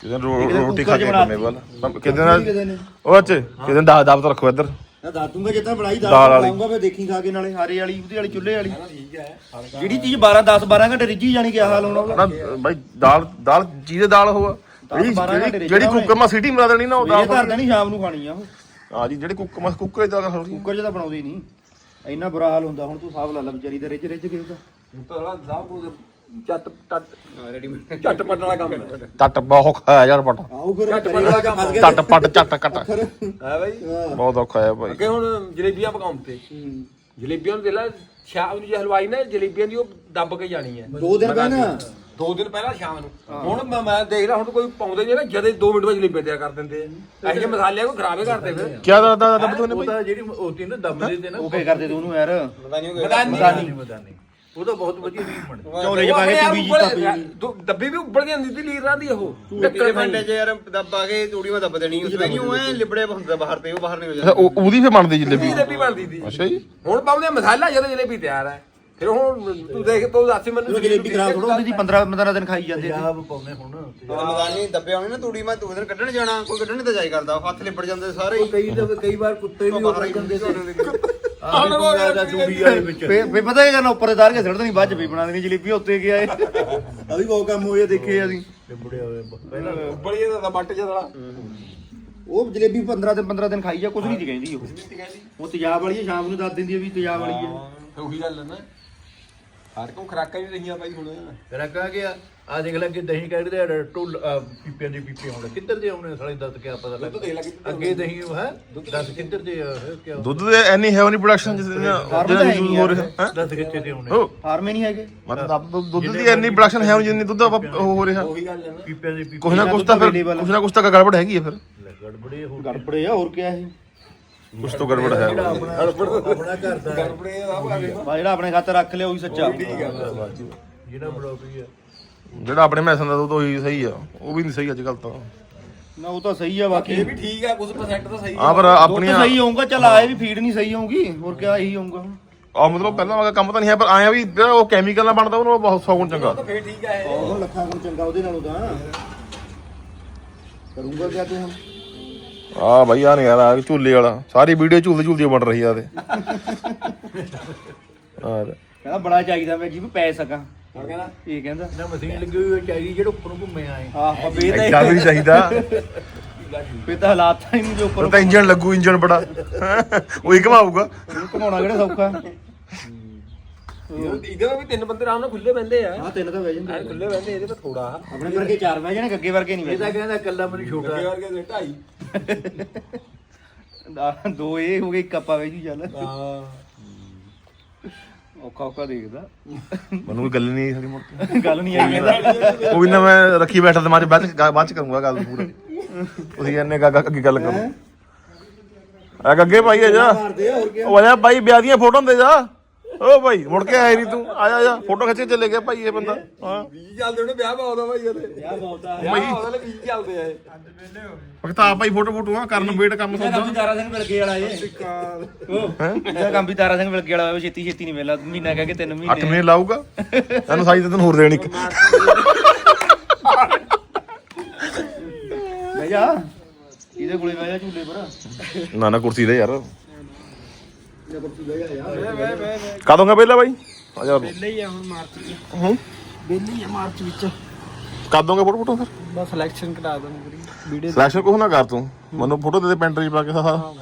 ਕਿਤੇ ਰੋ- ਇੱਕ ਦਿਨ ਰੋਟੀ ਖਾ ਕੇ ਚ ਕੰਮੇ। ਵਾਲਾ? ਕਿਤੇ ਕਿਤੇ ਨਾ ਨੇ ਉਹ ਅੱਛੇ ਕਿਤੇ ਦਾ ਦਾਬ ਰੱਖੋ ਇੱਧਰ। ਮੈਂ ਦੱਸ ਦੂੰਗਾ ਜਿੱਦਾਂ ਬਣਾਈ? ਦਾਲ। ਬਣਾਉਂਗਾ ਫੇ ਦੇਖੀ ਖਾ ਕੇ ਨਾਲੇ ਹਾਰੇ ਵਾਲੀ ਉਹਦੀ ਵਾਲੀ ਚੁੱਲ੍ਹੇ ਵਾਲੀ। ਠੀਕ ਹੈ। ਜਿਹੜੀ ਚੀਜ਼ 12 10 12 ਘੰਟੇ ਰਿੱਝੀ ਜਾਣੀ ਕਿਆ ਹਾਲ ਹੋਣਾ ਨਾ ਬਾਈ ਦਾਲ ਦਾਲ ਜਿਹਦੇ ਦਾਲ ਹੋਆ ਜਿਹੜੀ। ਕੁੱਕਰ ਮਾ ਸੀਟੀ ਮਰਾ ਦੇਣੀ ਨਾ ਉਹ ਇਹ ਦਾਲ ਧਰ ਦੇਣੀ ਸ਼ਾਮ ਨੂੰ ਖਾਣੀ ਆ ਉਹ। ਹਾਂ ਜੀ ਜਿਹੜੀ ਕੁੱਕਰ ਮਾ ਕੁੱਕਰ ਦੀ ਕੁੱਕਰ 'ਚ ਤਾਂ ਬਣਾਉਂਦੇ ਨਹੀਂ। ਇੰਨਾ ਬੁਰਾ ਹਾਲ ਹੁੰਦਾ ਹੁਣ ਤੂੰ ਹਿਸਾਬ ਲਾ ਲਾ ਵਿਚਾਰੀ ਦਾ ਰਿੱਝ ਰਿੱਝ ਕੇ ਉਹਦਾ ਹੁਣ ਤਾਂ ਸਾਲਾ ਕੁਝ ਚੱਟ ਟੱਟ ਰੈਡੀਮੇਡ ਝੱਟ ਪੱਟ ਵਾਲਾ ਕੰਮ ਹੈ। ਟੱਟ ਬਹੁਤ ਔਖਾ ਹੈ ਯਾਰ ਬਟ ਆਓ ਫਿਰ ਝੱਟ ਪੱਟ ਵਾਲਾ ਕੰਮ ਹੈ। ਟੱਟ ਪੱਟ ਚੱਟ ਕੱਟ। ਹੈ ਬਾਈ। ਬਹੁਤ ਔਖਾ ਹੈ ਭਾਈ ਅੱਗੇ ਹੁਣ ਜਲੇਬੀਆਂ ਪਕਾਉਣ ਤੇ। ਜਲੇਬੀਆਂ ਨੂੰ ਦੇ ਲੈ ਸ਼ਾਮ ਨੂੰ ਜੇ ਹਲਵਾਈ ਨਾ ਜਲੇਬੀਆਂ ਦੀ ਉਹ ਦੱਬ ਕੇ ਜਾਣੀ ਹੈ। ਦੋ ਦਿਨ ਪਹਿਲਾਂ? ਦੋ ਦਿਨ ਪਹਿਲਾਂ ਸ਼ਾਮ ਨੂੰ। ਹੁਣ ਮੈਂ ਮੈਂ ਦੇਖ ਰਿਹਾ ਹੁਣ ਕੋਈ ਪਾਉਂਦੇ ਨਹੀਂ ਨਾ ਜਦੇ 2 ਮਿੰਟ ਵਿੱਚ ਜਲੇਬੀਆਂ ਤਿਆਰ ਕਰ ਦਿੰਦੇ ਆ। ਇਹੋ ਜਿਹੇ ਮਸਾਲਿਆਂ ਕੋ ਖਰਾਬੇ ਕਰਦੇ ਫਿਰ। ਕੀ ਦਾ ਦਾ ਦਾ ਬਤੋਂ ਨੇ ਉਹ ਭਾਈ ਤਾਂ ਜਿਹੜੀ ਹੋਤੀ ਨਾ ਦਮ ਦੇ ਤੇ ਨਾ। ਉਹ ਕੀ ਕਰਦੇ ਤੂੰ ਉਹਨੂੰ ਯਾਰ। ਮਦਾਨੀ। ਮਦਾਨੀ ਮਦਾਨੀ। ਉਹ ਤਾਂ ਬਹੁਤ ਵਧੀਆ ਰੀਤ ਬਣਦੀ ਝੋਲੇ 'ਚ ਪਾ ਕੇ ਤੂੜੀ ਜੀ। ਤੱਪ ਡੱਬੀ ਵੀ ਉੱਪਰ ਜਾਂਦੀ ਸੀ ਲੀਰਾਂ ਦੀ ਉਹ। ਟੱਕਰ ਫੰਡੇ ਚ ਯਾਰ ਦੱਬਾ ਕੇ ਤੂੜੀ ਮੈਂ ਦੱਬ ਦੇਣੀ ਉਸ ਨਹੀਂ ਉਹ ਐ ਲਿਬੜੇ ਹੁੰਦਾ ਬਾਹਰ ਤੇ ਉਹ ਬਾਹਰ ਨਹੀਂ ਹੋ ਉਹ- ਉਹਦੀ ਫੇ ਬਣਦੀ ਜਲੇਬੀ ਜਲੇਬੀ ਬਣਦੀ ਸੀ। ਅੱਛਾ ਜੀ। ਹੁਣ ਪਾਉਂਦੇ ਆ ਮਸਾਲਾ ਜਦੋਂ ਜਲੇਬੀ ਤਿਆਰ ਹੈ। ਫਿਰ ਹੁਣ ਤੂੰ ਦੇਖ ਤੂੰ ਦੱਸ ਮੈਨੂੰ ਜਲੇਬੀ ਖਰਾਬ ਥੋੜਾ ਹੁੰਦੀ ਸੀ 15 15 ਦਿਨ ਖਾਈ ਜਾਂਦੇ ਸੀ। ਪੰਜਾਬ ਪਾਉਨੇ ਹੁਣ। ਮਦਾਨੀ ਦੱਬੇ ਆਉਣੇ ਨਾ ਤੂੜੀ ਮੈਂ ਦੂਏ ਦਿਨ ਕੱਢਣ ਜਾਣਾ ਕੋਈ ਕੱਢਣ ਨਹੀਂ ਤਾਂ ਜਾਈ ਕਰਦਾ। ਹੱਥ ਲਿਬੜ ਜਾਂਦੇ ਸਾਰੇ ਕਈ ਕਈ ਵਾਰ ਕੁੱਤੇ ਵੀ ਹੋ ਜਾਂਦੇ ਸੀ। ਆਹ ਵੀ ਕੋਈ ਆਦਾ ਤੂੜੀ ਵਾਲੇ ਵਿੱਚ। ਫੇ ਫੇ ਪਤਾ ਕੀ ਕਰਨਾ ਉੱਪਰ ਤੇ ਤਾਰ ਕੇ ਸੜ ਦੇਣੀ ਬਾਅਦ ਚ ਵੀ ਬਣਾ ਦੇਣੀ ਜਲੇਬੀ ਉੱਤੇ ਗਿਆ ਏ ਆ ਵੀ ਬਹੁਤ ਕੰਮ ਹੋਏ ਦੇਖੇ ਅਸੀਂ। ਲਿਬੜੇ ਹੋਏ ਪਹਿਲਾਂ ਬੜੀ ਦਾ ਬੱਟ ਜਦੜਾ ਉਹ ਜਲੇਬੀ 15 ਦਿਨ 15 ਦਿਨ ਖਾਈ ਜਾ ਕੁਝ ਨਹੀਂ ਦੀ ਕਹਿੰਦੀ ਉਹ। ਉਹ ਤੇਜ਼ਾਬ ਵਾਲੀ ਹੈ ਸ਼ਾਮ ਨੂੰ ਦੱਸ ਦਿੰਦੀ ਹੈ ਵੀ ਤੇਜ਼ਾਬ ਵਾਲੀ ਹੈ ਉਹੀ ਗੱਲ ਹੈ ਨਾ। ਹਰ ਕੋ ਖਰਾਕਾਂ ਹੀ ਰਹੀਆਂ ਬਾਈ ਹੁਣ। ਫਿਰ ਕਹਾ ਗਿਆ ਆ ਦੇਖ ਲੈ ਕਿ ਦਹੀਂ ਕੱਢਦੇ ਆ ਟੁੱਲ ਅਹ ਪੀਪਿਆਂ ਦੇ ਪੀਪੇ ਆਉਂਦੇ ਕਿੱਧਰ ਦੇ ਆਉਣੇ ਸਾਲੇ? ਦੱਸ ਕਿਆ ਪਤਾ ਲੱਗ ਦੇਖ ਲੈ ਕਿੱਧਰ ਅੱਗੇ ਦਹੀਂ ਹੈ? ਦੱਸ ਕਿੱਧਰ ਦੇ ਆ? ਕਿਆ ਦੁੱਧ ਦੇ ਐਨੀ ਹੈ ਨਹੀਂ ਪ੍ਰੋਡਕਸ਼ਨ ਜਿਸ ਜਿਹੜਾ ਯੂਜ਼ ਹੋ ਰਿਹਾ ਹੈ? ਦੱਸ ਕਿੱਥੇ ਦੇ ਆਉਣੇ ਹੋ ਫਾਰਮੇ ਨਹੀਂ ਹੈਗੇ। ਮਤਲਬ ਦੁੱਧ- ਦੁੱਧ ਦੀ ਐਨੀ ਪ੍ਰੋਡਕਸ਼ਨ ਹੈ ਜਿੰਨੀ ਦੁੱਧ ਹੋ ਰਿਹਾ। ਉਹੀ ਗੱਲ ਹੈ ਨਾ। ਪੀਪਿਆਂ ਦੇ ਪੀਪੇ ਕੁਛ ਨਾ ਕੁਛ ਤਾਂ ਫਿਰ ਕੁਛ ਨਾ ਕੁਛ ਤਾਂ ਗੜਬੜ ਹੈਗੀ ਹੈ ਫਿਰ। ਗੜਬੜੇ ਹੋ ਗੜਬੜੇ ਆ? ਹੋਰ ਕਿਆ ਇਹ ਕੁਛ ਤਾਂ ਗੜਬੜ ਹੈ। ਆਪਣਾ ਆਪਣਾ ਘਰ ਦਾ ਹੈ। ਗੜਬੜੇ ਦਾ ਆ ਗਏ ਬਾ ਜਿਹੜਾ ਆਪਣੇ ਖਾਤਰ ਰੱਖ ਲਿਆ ਉਹੀ ਸੱਚਾ। ਜਿਹੜਾ ਬੜੋਪੀ ਆ ਜਿਹੜਾ ਆਪਣੇ ਮੈਸਾਂ ਦਾ ਦੁੱਧ ਉਹੀ ਸਹੀ ਆ। ਉਹ ਵੀ ਨਹੀਂ ਸਹੀ ਅੱਜ ਕੱਲ ਤਾਂ। ਨਾ ਉਹ ਤਾਂ ਸਹੀ ਆ ਬਾਕੀ। ਇਹ ਵੀ ਠੀਕ ਹੈ ਕੁਝ ਪਰਸੈਂਟ ਤਾਂ ਸਹੀ ਆ। ਪਰ ਦੁੱਧ ਆਪਣੀਆਂ ਸਹੀ ਹੋਊਗਾ ਚੱਲ ਆਏ ਵੀ ਫੀਡ ਨਹੀਂ ਸਹੀ ਹੋਊਗੀ ਹੋਰ ਕਿਆ ਇਹੀ ਹੋਊਗਾ। ਆ ਮਤਲਬ ਪਹਿਲਾਂ ਵਾਲਾ ਕੰਮ ਤਾਂ ਨਹੀਂ ਹੈ ਪਰ ਆਇਆ ਵੀ ਜਿਹੜਾ ਉਹ ਕੈਮੀਕਲ ਨਾਲ ਬਣਦਾ ਉਹਨੂੰ ਬਹੁਤ ਸੌ ਗੁਣ ਚੰਗਾ। ਤਾਂ ਫੇਰ ਠੀਕ ਹੈ ਇਹ। ਉਹ ਲੱਖਾਂ ਗੁਣ ਚੰਗਾ ਉਹਦੇ ਨਾਲੋਂ ਤਾਂ। ਕਰੂੰਗਾ ਕਿਆ ਤੂੰ ਹੁਣ? ਆ ਭਾਈ ਆ ਨਹੀਂ ਯਾਰ ਆ ਝੂਲੇ ਵਾਲਾ। ਸਾਰੀ ਵੀਡੀਓ ਝੂਲਦੇ ਝੂਲਦੇ ਬਣ ਰਹੀ ਆ ਤੇ। ਆ ਕਹਿੰਦਾ ਬੜਾ ਚਾਹੀਦਾ ਮੈਂ ਜੀ ਵੀ ਪੈ ਸਕਾਂ। ਹੁਣ ਕਹਿੰਦਾ? ਇਹ ਕਹਿੰਦਾ। ਨਾ ਮਸ਼ੀਨ ਲੱਗੀ ਹੋਈ ਹੈ ਚਾਹੀਦੀ ਜਿਹੜਾ ਉੱਪਰ ਘੁੰਮੇ ਆਏ। ਆਹ ਬੇ ਤਾਂ ਵੀ ਚਾਹੀਦਾ। ਫੇ ਤਾਂ ਹਾਲਾਤ ਨਹੀਂ ਜੋ ਉੱਪਰ ਤਾਂ ਇੰਜਨ ਲੱਗੂ ਇੰਜਨ ਬੜਾ। ਉਹੀ ਘਮਾਊਗਾ। ਉਹਨੂੰ ਘੁਮਾਉਣਾ ਕਿਹੜਾ ਸੌਖਾ? ਇਹਦੇ ਵਿੱਚ ਵੀ ਤਿੰਨ ਬੰਦੇ ਆਰਾਮ ਨਾਲ ਖੁੱਲੇ ਬੈੰਦੇ ਆ। ਆਹ ਤਿੰਨ ਤਾਂ ਬਹਿ ਜਾਂਦੇ ਐ ਖੁੱਲੇ ਬੈੰਦੇ ਇਹਦੇ ਪਰ ਥੋੜਾ ਆਪਣੇ ਵਰਗੇ ਚਾਰ ਬਹਿ ਜਾਣੇ ਅੱਗੇ ਵਰਗੇ ਨਹੀਂ ਇਹ ਤਾਂ ਬਹਿ ਕਹਿੰਦਾ ਕੱਲਾ ਮੈਨੂੰ ਛੋਟਾ। ਅੱਗੇ ਵਰਗੇ ਦੇ ਢਾਈ। ਦੋ ਇਹ ਹੋ ਗਏ ਇੱਕ ਆਪਾਂ ਬਹਿ ਜੂ ਚੱਲ। ਹਾਂ। ਔਖਾ ਔਖਾ ਦੇਖਦਾ। ਮੈਨੂੰ ਕੋਈ ਗੱਲ ਨਹੀਂ ਸਾਡੀ ਮੁੜ ਕੇ ਗੱਲ ਨਹੀਂ ਆਈ ਇਹਦਾ। ਉਹ ਵੀ ਨਾ ਮੈਂ ਰੱਖੀ ਬੈਠਾ ਤੇ ਮੈਂ ਬਾਅਦ ਚ ਬਾਅਦ ਚ ਕਰੂੰਗਾ ਗੱਲ ਪੂਰਾ। ਤੁਸੀਂ ਇਹਨੇ ਗਾ ਅੱਗੇ ਗੱਲ ਕਰੋ। ਆ ਗੱਗੇ ਭਾਈ ਆ ਜਾ। ਉਹ ਆ ਜਾ ਭਾਈ ਵਿਆਹ ਦੀਆਂ ਫੋਟੋ ਦੇ ਜਾ। ਓ ਭਾਈ ਮੁੜ ਕੇ ਆਇਆ ਨਹੀਂ ਤੂੰ। ਆ ਜਾ ਆ ਜਾ ਫੋਟੋ ਖਿੱਚ ਕੇ ਚਲੇ ਗਿਆ ਭਾਈ ਇਹ ਬੰਦਾ। ਹਾਂ। ਬੀਜ ਚੱਲਦੇ ਉਹਨੇ ਵਿਆਹ ਪਾਉਂਦਾ ਭਾਈ ਇਹਦੇ। ਵਿਆਹ ਪਾਉਂਦਾ। ਵਿਆਹ ਪਾਉਂਦਾ ਲੈ ਬੀਜ ਚੱਲਦੇ ਆ ਇਹ। ਭਗਤਾ ਭਾਈ ਫੋਟੋ ਫੋਟੋ ਆ ਕਰਨ ਵੇਟ ਕੰਮ ਸੌਦਾ। ਤਾਰਾ ਸਿੰਘ ਮਿਲਗੇ ਵਾਲਾ ਇਹ। ਇਹਦਾ ਕੰਮ ਵੀ ਤਾਰਾ ਸਿੰਘ ਮਿਲਗੇ ਵਾਲਾ ਹੋਇਆ ਛੇਤੀ ਛੇਤੀ ਨਹੀਂ ਮਿਲਦਾ ਮਹੀਨਾ ਕਹਿ ਕੇ 3 ਅੱਠ ਮਹੀਨੇ ਮਹੀਨੇ ਲਾਊਗਾ। ਤੈਨੂੰ ਸਾਈ ਤੇ ਤੈਨੂੰ ਹੋਰ ਦੇਣੀ। ਇੱਕ ਜਾ। ਇਹਦੇ ਕੋਲੇ ਬਹਿ ਜਾ ਝੂਲੇ ਪਰ। ਨਾ ਨਾ ਕੁਰਸੀ ਦੇ ਯਾਰ। ਕਦੋਂ ਕਾ ਪਹਿਲਾਂ ਬਾਈ? ਆ ਜਾ। ਲਈ ਆ ਹੁਣ ਮਾਰਚ ਚ। ਹੂੰ? ਬੇਲੀ ਆ ਮਾਰਚ ਵਿੱਚ। ਕਦੋਂ ਕਾ ਫੋਟੋ ਫੋਟੋ ਫਿਰ? ਬਸ ਸਿਲੈਕਸ਼ਨ ਕਰਾ ਦਾਂ ਪੂਰੀ ਵੀਡੀਓ ਸਿਲੈਕਸ਼ਨ ਕੁਛ ਨਾ ਕਰ ਤੂੰ। ਮੈਨੂੰ ਫੋਟੋ ਦੇ ਦੇ ਪੈਨ ਡਰਾਈਵ ਪਾ ਕੇ। ਸਾਰਾ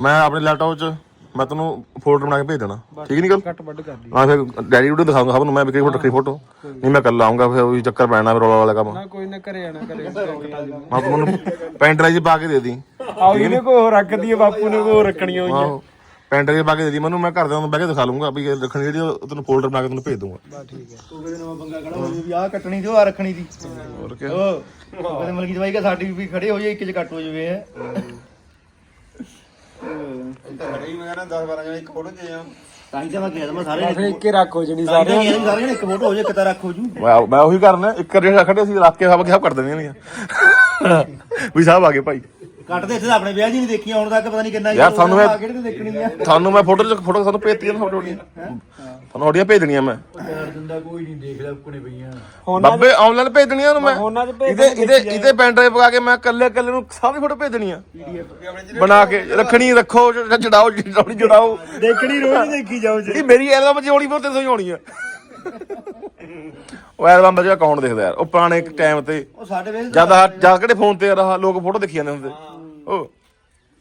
ਮੈਂ ਆਪਣੇ ਲੈਪਟਾਪ 'ਚ ਮੈਂ ਤੈਨੂੰ ਫੋਟੋ ਬਣਾ ਕੇ ਭੇਜ ਦੇਣਾ। ਠੀਕ ਨਹੀਂ ਗੱਲ? ਕੱਟ ਵੱਡ ਕਰ ਲਈ। ਆ ਫਿਰ ਡੈਡੀ ਵੀਡੀਓ ਦਿਖਾਉਂਗਾ ਸਭ ਨੂੰ। ਮੈਂ ਵੀ ਕਿਹੜੀ ਫੋਟੋ ਰੱਖੀ ਫੋਟੋ ਨਹੀਂ ਮੈਂ ਕੱਲ ਆਉਂਗਾ ਫਿਰ ਉਹੀ ਚੱਕਰ ਪੈਣਾ ਫਿਰ ਰੌਲਾ ਵਾਲਾ ਕੰਮ। ਨਾ ਕੋਈ ਨਾ ਘਰੇ ਆਣਾ ਘਰੇ ਮੈਂ ਤੂੰ ਮੈਨੂੰ ਪੈਨ ਡਰਾਈਵ ਪਾ ਕੇ ਦੇ ਦੀ। ਆਹ ਇਹਨੇ ਕੋ ਰੱਖਦੀ ਆ ਬਾਪੂ ਨੇ ਕੋ ਰੱਖਣੀਆਂ ਹੋਈਆਂ। ਆਹੋ। ਪੈਨ ਡਰਾਈਵ ਪਾ ਕੇ ਦੇ ਦੀ ਮੈਨੂੰ ਮੈਂ ਘਰ ਦੇ ਨੂੰ ਬਹਿ ਕੇ ਦਿਖਾ ਲੂੰਗਾ ਵੀ ਇਹ ਰੱਖਣੀ ਜਿਹੜੀ ਉਹ ਤੈਨੂੰ ਫੋਲਡਰ ਬਣਾ ਕੇ ਤੈਨੂੰ ਭੇਜ ਦੂੰਗਾ ਤੂੰ ਕਦੇ ਨਵਾਂ ਪੰਗਾ ਖੜਾ ਹੋ ਵੀ ਆਹ ਕੱਟਣੀ ਤੇ ਉਹ ਆ ਰੱਖਣੀ ਦੀ। ਹੋਰ ਕੀ ਉਹ ਕਦੇ ਮਲਕੀ ਦਵਾਈ ਕਿ ਸਾਡੀ ਵੀ ਖੜੇ ਹੋ ਜਾਏ ਇੱਕ ਚ ਕੱਟ ਹੋ ਜਾਵੇ ਹੈ। ਘਰੇ ਹੀ ਮੈਂ ਕਹਿੰਦਾ 10 12 ਜਣੇ ਇੱਕ ਫੋਟੋ ਚ ਆ ਤਾਂ ਹੀ ਤਾਂ ਮੈਂ ਕਿਹਾ ਤਾਂ ਮੈਂ ਸਾਰੇ ਫਿਰ ਇੱਕੇ ਰੱਖ ਹੋ ਜਣੀ ਸਾਰੇ ਸਾਰੇ ਸਾਰੇ ਜਣੇ ਇੱਕ ਫੋਟੋ ਹੋ ਜਾਏ ਕਿਤਾ ਰੱਖੋ ਜੂ। ਮੈਂ ਮੈਂ ਉਹੀ ਕਰਨਾ ਇੱਕ ਰੇਟ ਖੜੇ ਸੀ ਰੱਖ ਕੇ ਸਭ ਕੇ ਸਭ ਕਰ ਦਿੰਦੀਆਂ ਨੇ ਵੀ ਸਾਹਿਬ ਆ ਗਏ ਭਾਈ। ਕੱਟਦੇ ਇੱਥੇ ਤਾਂ ਆਪਣੇ ਵਿਆਹ ਜੀ ਨਹੀਂ ਦੇਖੀਆਂ ਹੁਣ ਤੱਕ ਪਤਾ ਨਹੀਂ ਕਿੰਨਾ ਯਾਰ ਤੁਹਾਨੂੰ ਮੈਂ- ਕਿਹੜੇ ਤੇ ਦੇਖਣੀ ਆ ਤੁਹਾਨੂੰ ਮੈਂ ਫੋਟੋ ਫੋਟੋ ਤੁਹਾਨੂੰ ਭੇਜਤੀ ਨਾ ਫੋਟੋ ਨਹੀਂ ਤੁਹਾਨੂੰ ਆਡੀਓ ਭੇਜ ਦੇਣੀਆਂ ਮੈਂ। ਪਿਆਰ ਦਿੰਦਾ ਕੋਈ ਨਹੀਂ ਦੇਖ ਲੈ ਕੋਨੇ ਪਈਆਂ। ਬੱਬੇ ਆਨਲਾਈਨ ਭੇਜ ਦੇਣੀਆਂ ਉਹਨੂੰ ਮੈਂ। ਫੋਨਾਂ 'ਚ ਭੇਜ ਇਹਦੇ ਇਹਦੇ ਇਹਦੇ ਪੈਨ ਡਰਾਈਵ ਪਾ ਕੇ ਮੈਂ ਕੱਲੇ ਕੱਲੇ ਨੂੰ ਸਾਰੀ ਫੋਟੋ ਭੇਜ ਦੇਣੀਆਂ ਬਣਾ ਕੇ ਰੱਖਣੀ ਰੱਖੋ ਜ- ਜੜਾਓ ਜੜਾਓ ਜੜਾਓ। ਦੇਖਣੀ ਰੋਜ਼ ਦੇਖੀ ਜਾਓ ਜਿਹੜੀ ਮੇਰੀ ਐਲਬਮ ਚ ਹੋਣੀ ਬਹੁਤ ਤੇ ਹੋਣੀ ਆ। ਉਹ ਐਲਬਮ ਦਾ ਅਕਾਊਂਟ ਦੇਖਦਾ ਯਾਰ? ਉਹ ਪੁਰਾਣੇ ਟਾਈਮ ਤੇ ਉਹ ਸਾਡੇ ਵੇਲੇ ਜਦ ਆਹ ਜਦ ਕਿਹੜੇ ਫੋਨ ਤੇ ਰਹਾ ਲੋਕ ਫੋਟੋ ਦੇਖੀ ਜਾਂਦੇ ਹੁੰਦੇ। ਉਹ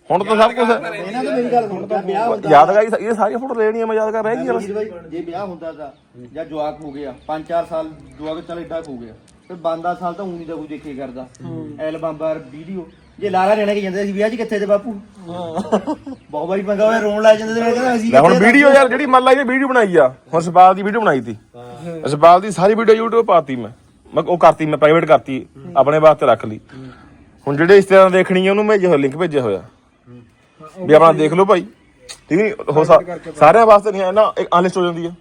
ਹੁਣ ਤਾਂ ਸਭ ਕੁਝ ਇਹਨਾਂ ਤੋਂ ਮੇਰੀ ਗੱਲ ਸੁਣ ਤਾਂ ਵਿਆਹ ਹੁੰਦਾ ਯਾਦਗਾਰ ਇਹ ਸਾਰੀਆਂ ਫੋਟੋ ਲੈਣੀਆਂ ਮੈਂ ਯਾਦਗਾਰ ਰਹਿ ਗਈਆਂ ਬਸ। ਮਲਕੀਤ ਬਾਈ, ਜੇ ਵਿਆਹ ਹੁੰਦਾ ਤਾਂ ਜਾਂ ਜਵਾਕ ਹੋ ਗਿਆ 5-4 ਸਾਲ ਜਵਾਕ ਚੱਲ ਏਡਾ ਕੁ ਹੋ ਗਿਆ। ਫਿਰ 5-10 ਸਾਲ ਤਾਂ ਨਹੀਂ ਦਾ ਕੋਈ ਦੇਖੇ ਕਰਦਾ। ਐਲਬਮ ਬਾਰ ਵੀਡੀਓ ਜੇ ਲਾਲਾ ਰਹਿਣਾ ਕਿ ਜਾਂਦੇ ਸੀ ਵਿਆਹ 'ਚ ਕਿੱਥੇ ਤੇ ਬਾਪੂ? ਬਹੁਤ ਵਾਰੀ ਪੰਗਾ ਹੋਇਆ ਰੋਣ ਲੱਗ ਜਾਂਦੇ ਤੇ ਮੈਂ ਕਹਿੰਦਾ ਅਸੀਂ ਲੈ ਹੁਣ ਕਿੱਥੇ ਵੀਡੀਓ ਯਾਰ ਜਿਹੜੀ ਮੰਨ ਲਾ ਇਹਨੇ ਵੀਡੀਓ ਬਣਾਈ ਆ ਹੁਣ ਸਪਾਲ ਦੀ ਵੀਡੀਓ ਬਣਾਈ ਤੀ। ਸਪਾਲ ਦੀ ਸਾਰੀ ਵੀਡੀਓ YouTube ਪਾਤੀ ਮੈਂ। ਮੈਂ ਉਹ ਕਰਤੀ ਮੈਂ ਪ੍ਰਾਈਵੇਟ ਕਰਤੀ ਆਪਣੇ ਵਾਸਤੇ ਰੱਖ ਲਈ। ਹੁਣ ਜਿਹੜੇ ਇਸ ਤਰ੍ਹਾਂ ਦੇਖਣੀ ਆ ਉਹਨੂੰ ਮੈਂ ਜੋ ਲਿੰਕ ਭੇਜਿਆ ਹੋਇਆ। ਵੀ ਆਪਣਾ ਦੇਖ ਲਓ ਭਾਈ। ਠੀਕ ਨਹੀਂ ਹੋ ਸਾਰਿਆਂ ਵਾਸਤੇ ਨਹੀਂ ਹੈ ਨਾ ਇੱਕ ਅਨਲਿਸਟ ਹੋ ਜਾਂਦੀ ਆ।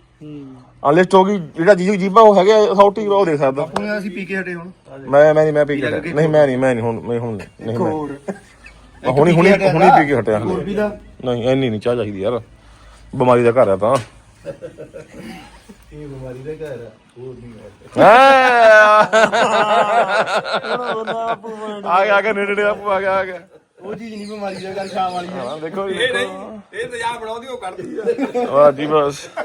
ਅਨਲਿਸਟ ਹੋ ਗਈ ਜਿਹੜਾ ਜੀਜੂ ਜੀਬਾ ਉਹ ਹੈਗਾ ਅਥਾਰਟੀ ਉਹ ਦੇਖ ਸਕਦਾ। ਹੁਣ ਅਸੀਂ ਪੀ ਕੇ ਹਟੇ ਹੁਣ। ਮੈਂ ਮੈਂ ਨਹੀਂ ਮੈਂ ਪੀ ਕੇ ਹਟਿਆ। ਨਹੀਂ ਮੈਂ ਨਹੀਂ ਮੈਂ ਨਹੀਂ ਹੁਣ ਮੈਂ ਹੁਣ ਨਹੀਂ ਨਹੀਂ ਮੈਂ ਮੈਂ ਹੁਣੀ ਹੁਣੀ ਹੁਣੀ ਪੀ ਕੇ ਹਟਿਆ। ਹੋਰ ਹਲੇ। ਵੀ ਦਾ। ਨਹੀਂ ਐਨੀ ਨਹੀਂ ਚਾਹ ਚਾਹੀਦੀ ਯਾਰ। ਬਿਮਾਰੀ ਦਾ ਘਰ ਆ ਤਾਂ। ਇਹ ਬਿਮਾਰੀ ਦਾ ਘਰ ਆ। ਆ ਗਿਆ ਆ ਗਿਆ ਨੇੜੇ ਆਪੂ ਆ ਗਿਆ ਆ ਗਿਆ। ਉਹ ਚੀਜ਼ ਨਹੀਂ ਬਿਮਾਰੀ ਦਾ ਗੱਲ ਸ਼ਾਮ ਵਾਲੀ ਹਾਂ। ਦੇਖੋ ਜੀ ਇਹ ਨਹੀਂ ਇਹ ਤੇਜ਼ਾਬ ਬਣਾਉਂਦੀ ਉਹ ਕਰਦੀ ਆ। ਵਾਹ ਜੀ ਬਸ।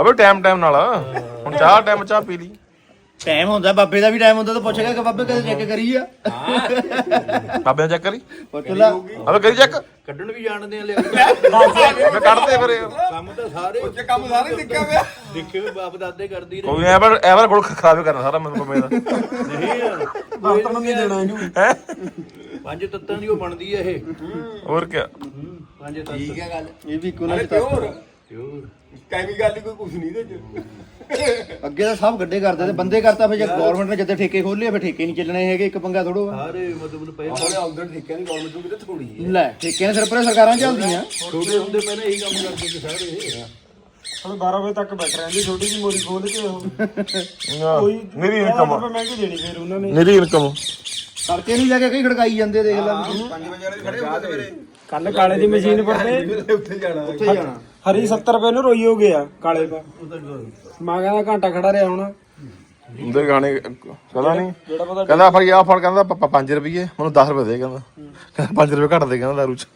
ਅਬੇ ਟਾਈਮ ਟਾਈਮ ਨਾਲ ਹੁਣ ਚਾਹ ਟਾਈਮ ਚਾਹ ਪੀ ਲਈ। ਟਾਈਮ ਹੁੰਦਾ ਬਾਬੇ ਦਾ ਵੀ ਟਾਈਮ ਹੁੰਦਾ ਤਾਂ ਪੁੱਛੇਗਾ ਕਿ ਬਾਬੇ ਕਦੇ ਚੈੱਕ ਕਰੀ ਆ? ਬਾਬੇ ਚੈੱਕ ਕਰੀ? ਪੁੱਛ ਲਾ। ਅਬੇ ਕਰੀ ਚੈੱਕ ਕੱਢਣ ਵੀ ਜਾਣਦੇ ਆ ਲਿਆ ਮੈਂ ਕੱਢਦੇ ਫਿਰ ਕੰਮ ਤਾਂ ਸਾਰੇ ਉੱਚ ਕੰਮ ਸਾਰੇ ਨਿੱਕਾ ਪਿਆ ਦੇਖੇ ਵੀ ਬਾਪ ਦਾਦੇ ਕਰਦੀ ਰਹੇ। ਕੋਈ ਐਵਰ ਐਵਰ ਕੋਲ ਖਰਾਬ ਕਰਨਾ ਸਾਰਾ ਮੈਨੂੰ ਮੇਰਾ ਨਹੀਂ ਵਰਤਣ ਨਹੀਂ ਦੇਣਾ ਇਹਨੂੰ। ਹੈ? ਪੰਜ ਤੱਤਾਂ ਦੀ ਉਹ ਬਣਦੀ ਆ ਇਹ। ਹੋਰ ਕੀ ਪੰਜ ਤੱਤ। ਠੀਕ ਹੈ ਗੱਲ। ਇਹ ਵੀ ਇੱਕੋ ਅਰੇ ਨਾਲ ਪਿਓਰ। ਪਿਓਰ। ਕੈਮੀਕਲ ਕੋਈ ਕੁਝ ਨਹੀਂ ਇਹਦੇ ਚ। ਅੱਗੇ ਤਾਂ ਸਭ ਗੱਡੇ ਕਰਦੇ ਤੇ ਬੰਦੇ ਕਰਤਾ ਫਿਰ ਜੇ ਗਵਰਨਮੈਂਟ ਨੇ ਜਿੱਦੇ ਠੇਕੇ ਖੋਲੇ ਫਿਰ ਠੇਕੇ ਨਹੀਂ ਚੱਲਣੇ ਹੈਗੇ ਇੱਕ ਪੰਗਾ ਥੋੜੋ ਸਾਰੇ ਮਤਲਬ ਪਹਿਲਾਂ ਉਹਨੇ ਆਉਂਦਰ ਠੇਕਿਆ ਨਹੀਂ ਗਵਰਨਮੈਂਟ ਨੂੰ ਕਿਤੇ ਥੋੜੀ ਹੈ। ਲੈ ਠੇਕੇ ਨੇ ਸਿਰ ਪਰ ਸਰਕਾਰਾਂ ਚੱਲਦੀਆਂ। ਛੋਟੇ ਹੁੰਦੇ ਪਹਿਲਾਂ ਇਹੀ ਕੰਮ ਕਰਦੇ ਸੀ ਸਾਰੇ। ਹੁਣ 12 ਵਜੇ ਤੱਕ ਬੈਠ ਰਹਿੰਦੇ ਛੋਟੀ ਜਿਹੀ ਮੋਰੀ ਖੋਲ ਕੇ ਉਹ। ਮੇਰੀ ਇਨਕਮ ਮਹਿੰਗੀ ਦੇਣੀ ਫਿਰ ਉਹਨਾਂ ਨੇ। ਮੇਰੀ ਇਨਕਮ ਤੜਕੇ ਨਹੀਂ ਜਾ ਕੇ ਕਈ ਖੜਕਾਈ ਜਾਂਦੇ ਦੇਖ ਲੈ। 5 ਵਜੇ ਵਾਲੇ ਖੜੇ ਹੁੰਦੇ ਸਵੇਰੇ। ਕੱਲ ਕਾਲੇ ਦੀ ਮਸ਼ੀਨ ਪਰ ਤੇ ਉੱਥੇ ਜਾਣਾ। ਉੱਥੇ ਜਾਣਾ। ਹਰੀ 70 ਰੁਪਏ ਨੂੰ ਰੋਈ ਹੋ ਗਿਆ ਕਾਲੇ ਦਾ ਮੈਂ ਕਹਿੰਦਾ ਘੰਟਾ ਖੜਾ ਰਿਹਾ ਹੁਣ। ਉਹਦੇ ਗਾਣੇ ਕਹਿੰਦਾ ਨਹੀਂ। ਕਹਿੰਦਾ ਭਾਈ ਆਹ ਫੜ ਕਹਿੰਦਾ 5 ਰੁਪਏ ਮੈਨੂੰ 10 ਰੁਪਏ ਦੇ ਕਹਿੰਦਾ। ਕਹਿੰਦਾ 5 ਰੁਪਏ ਘੱਟ ਦੇ ਕਹਿੰਦਾ ਦਾਰੂ ਚ।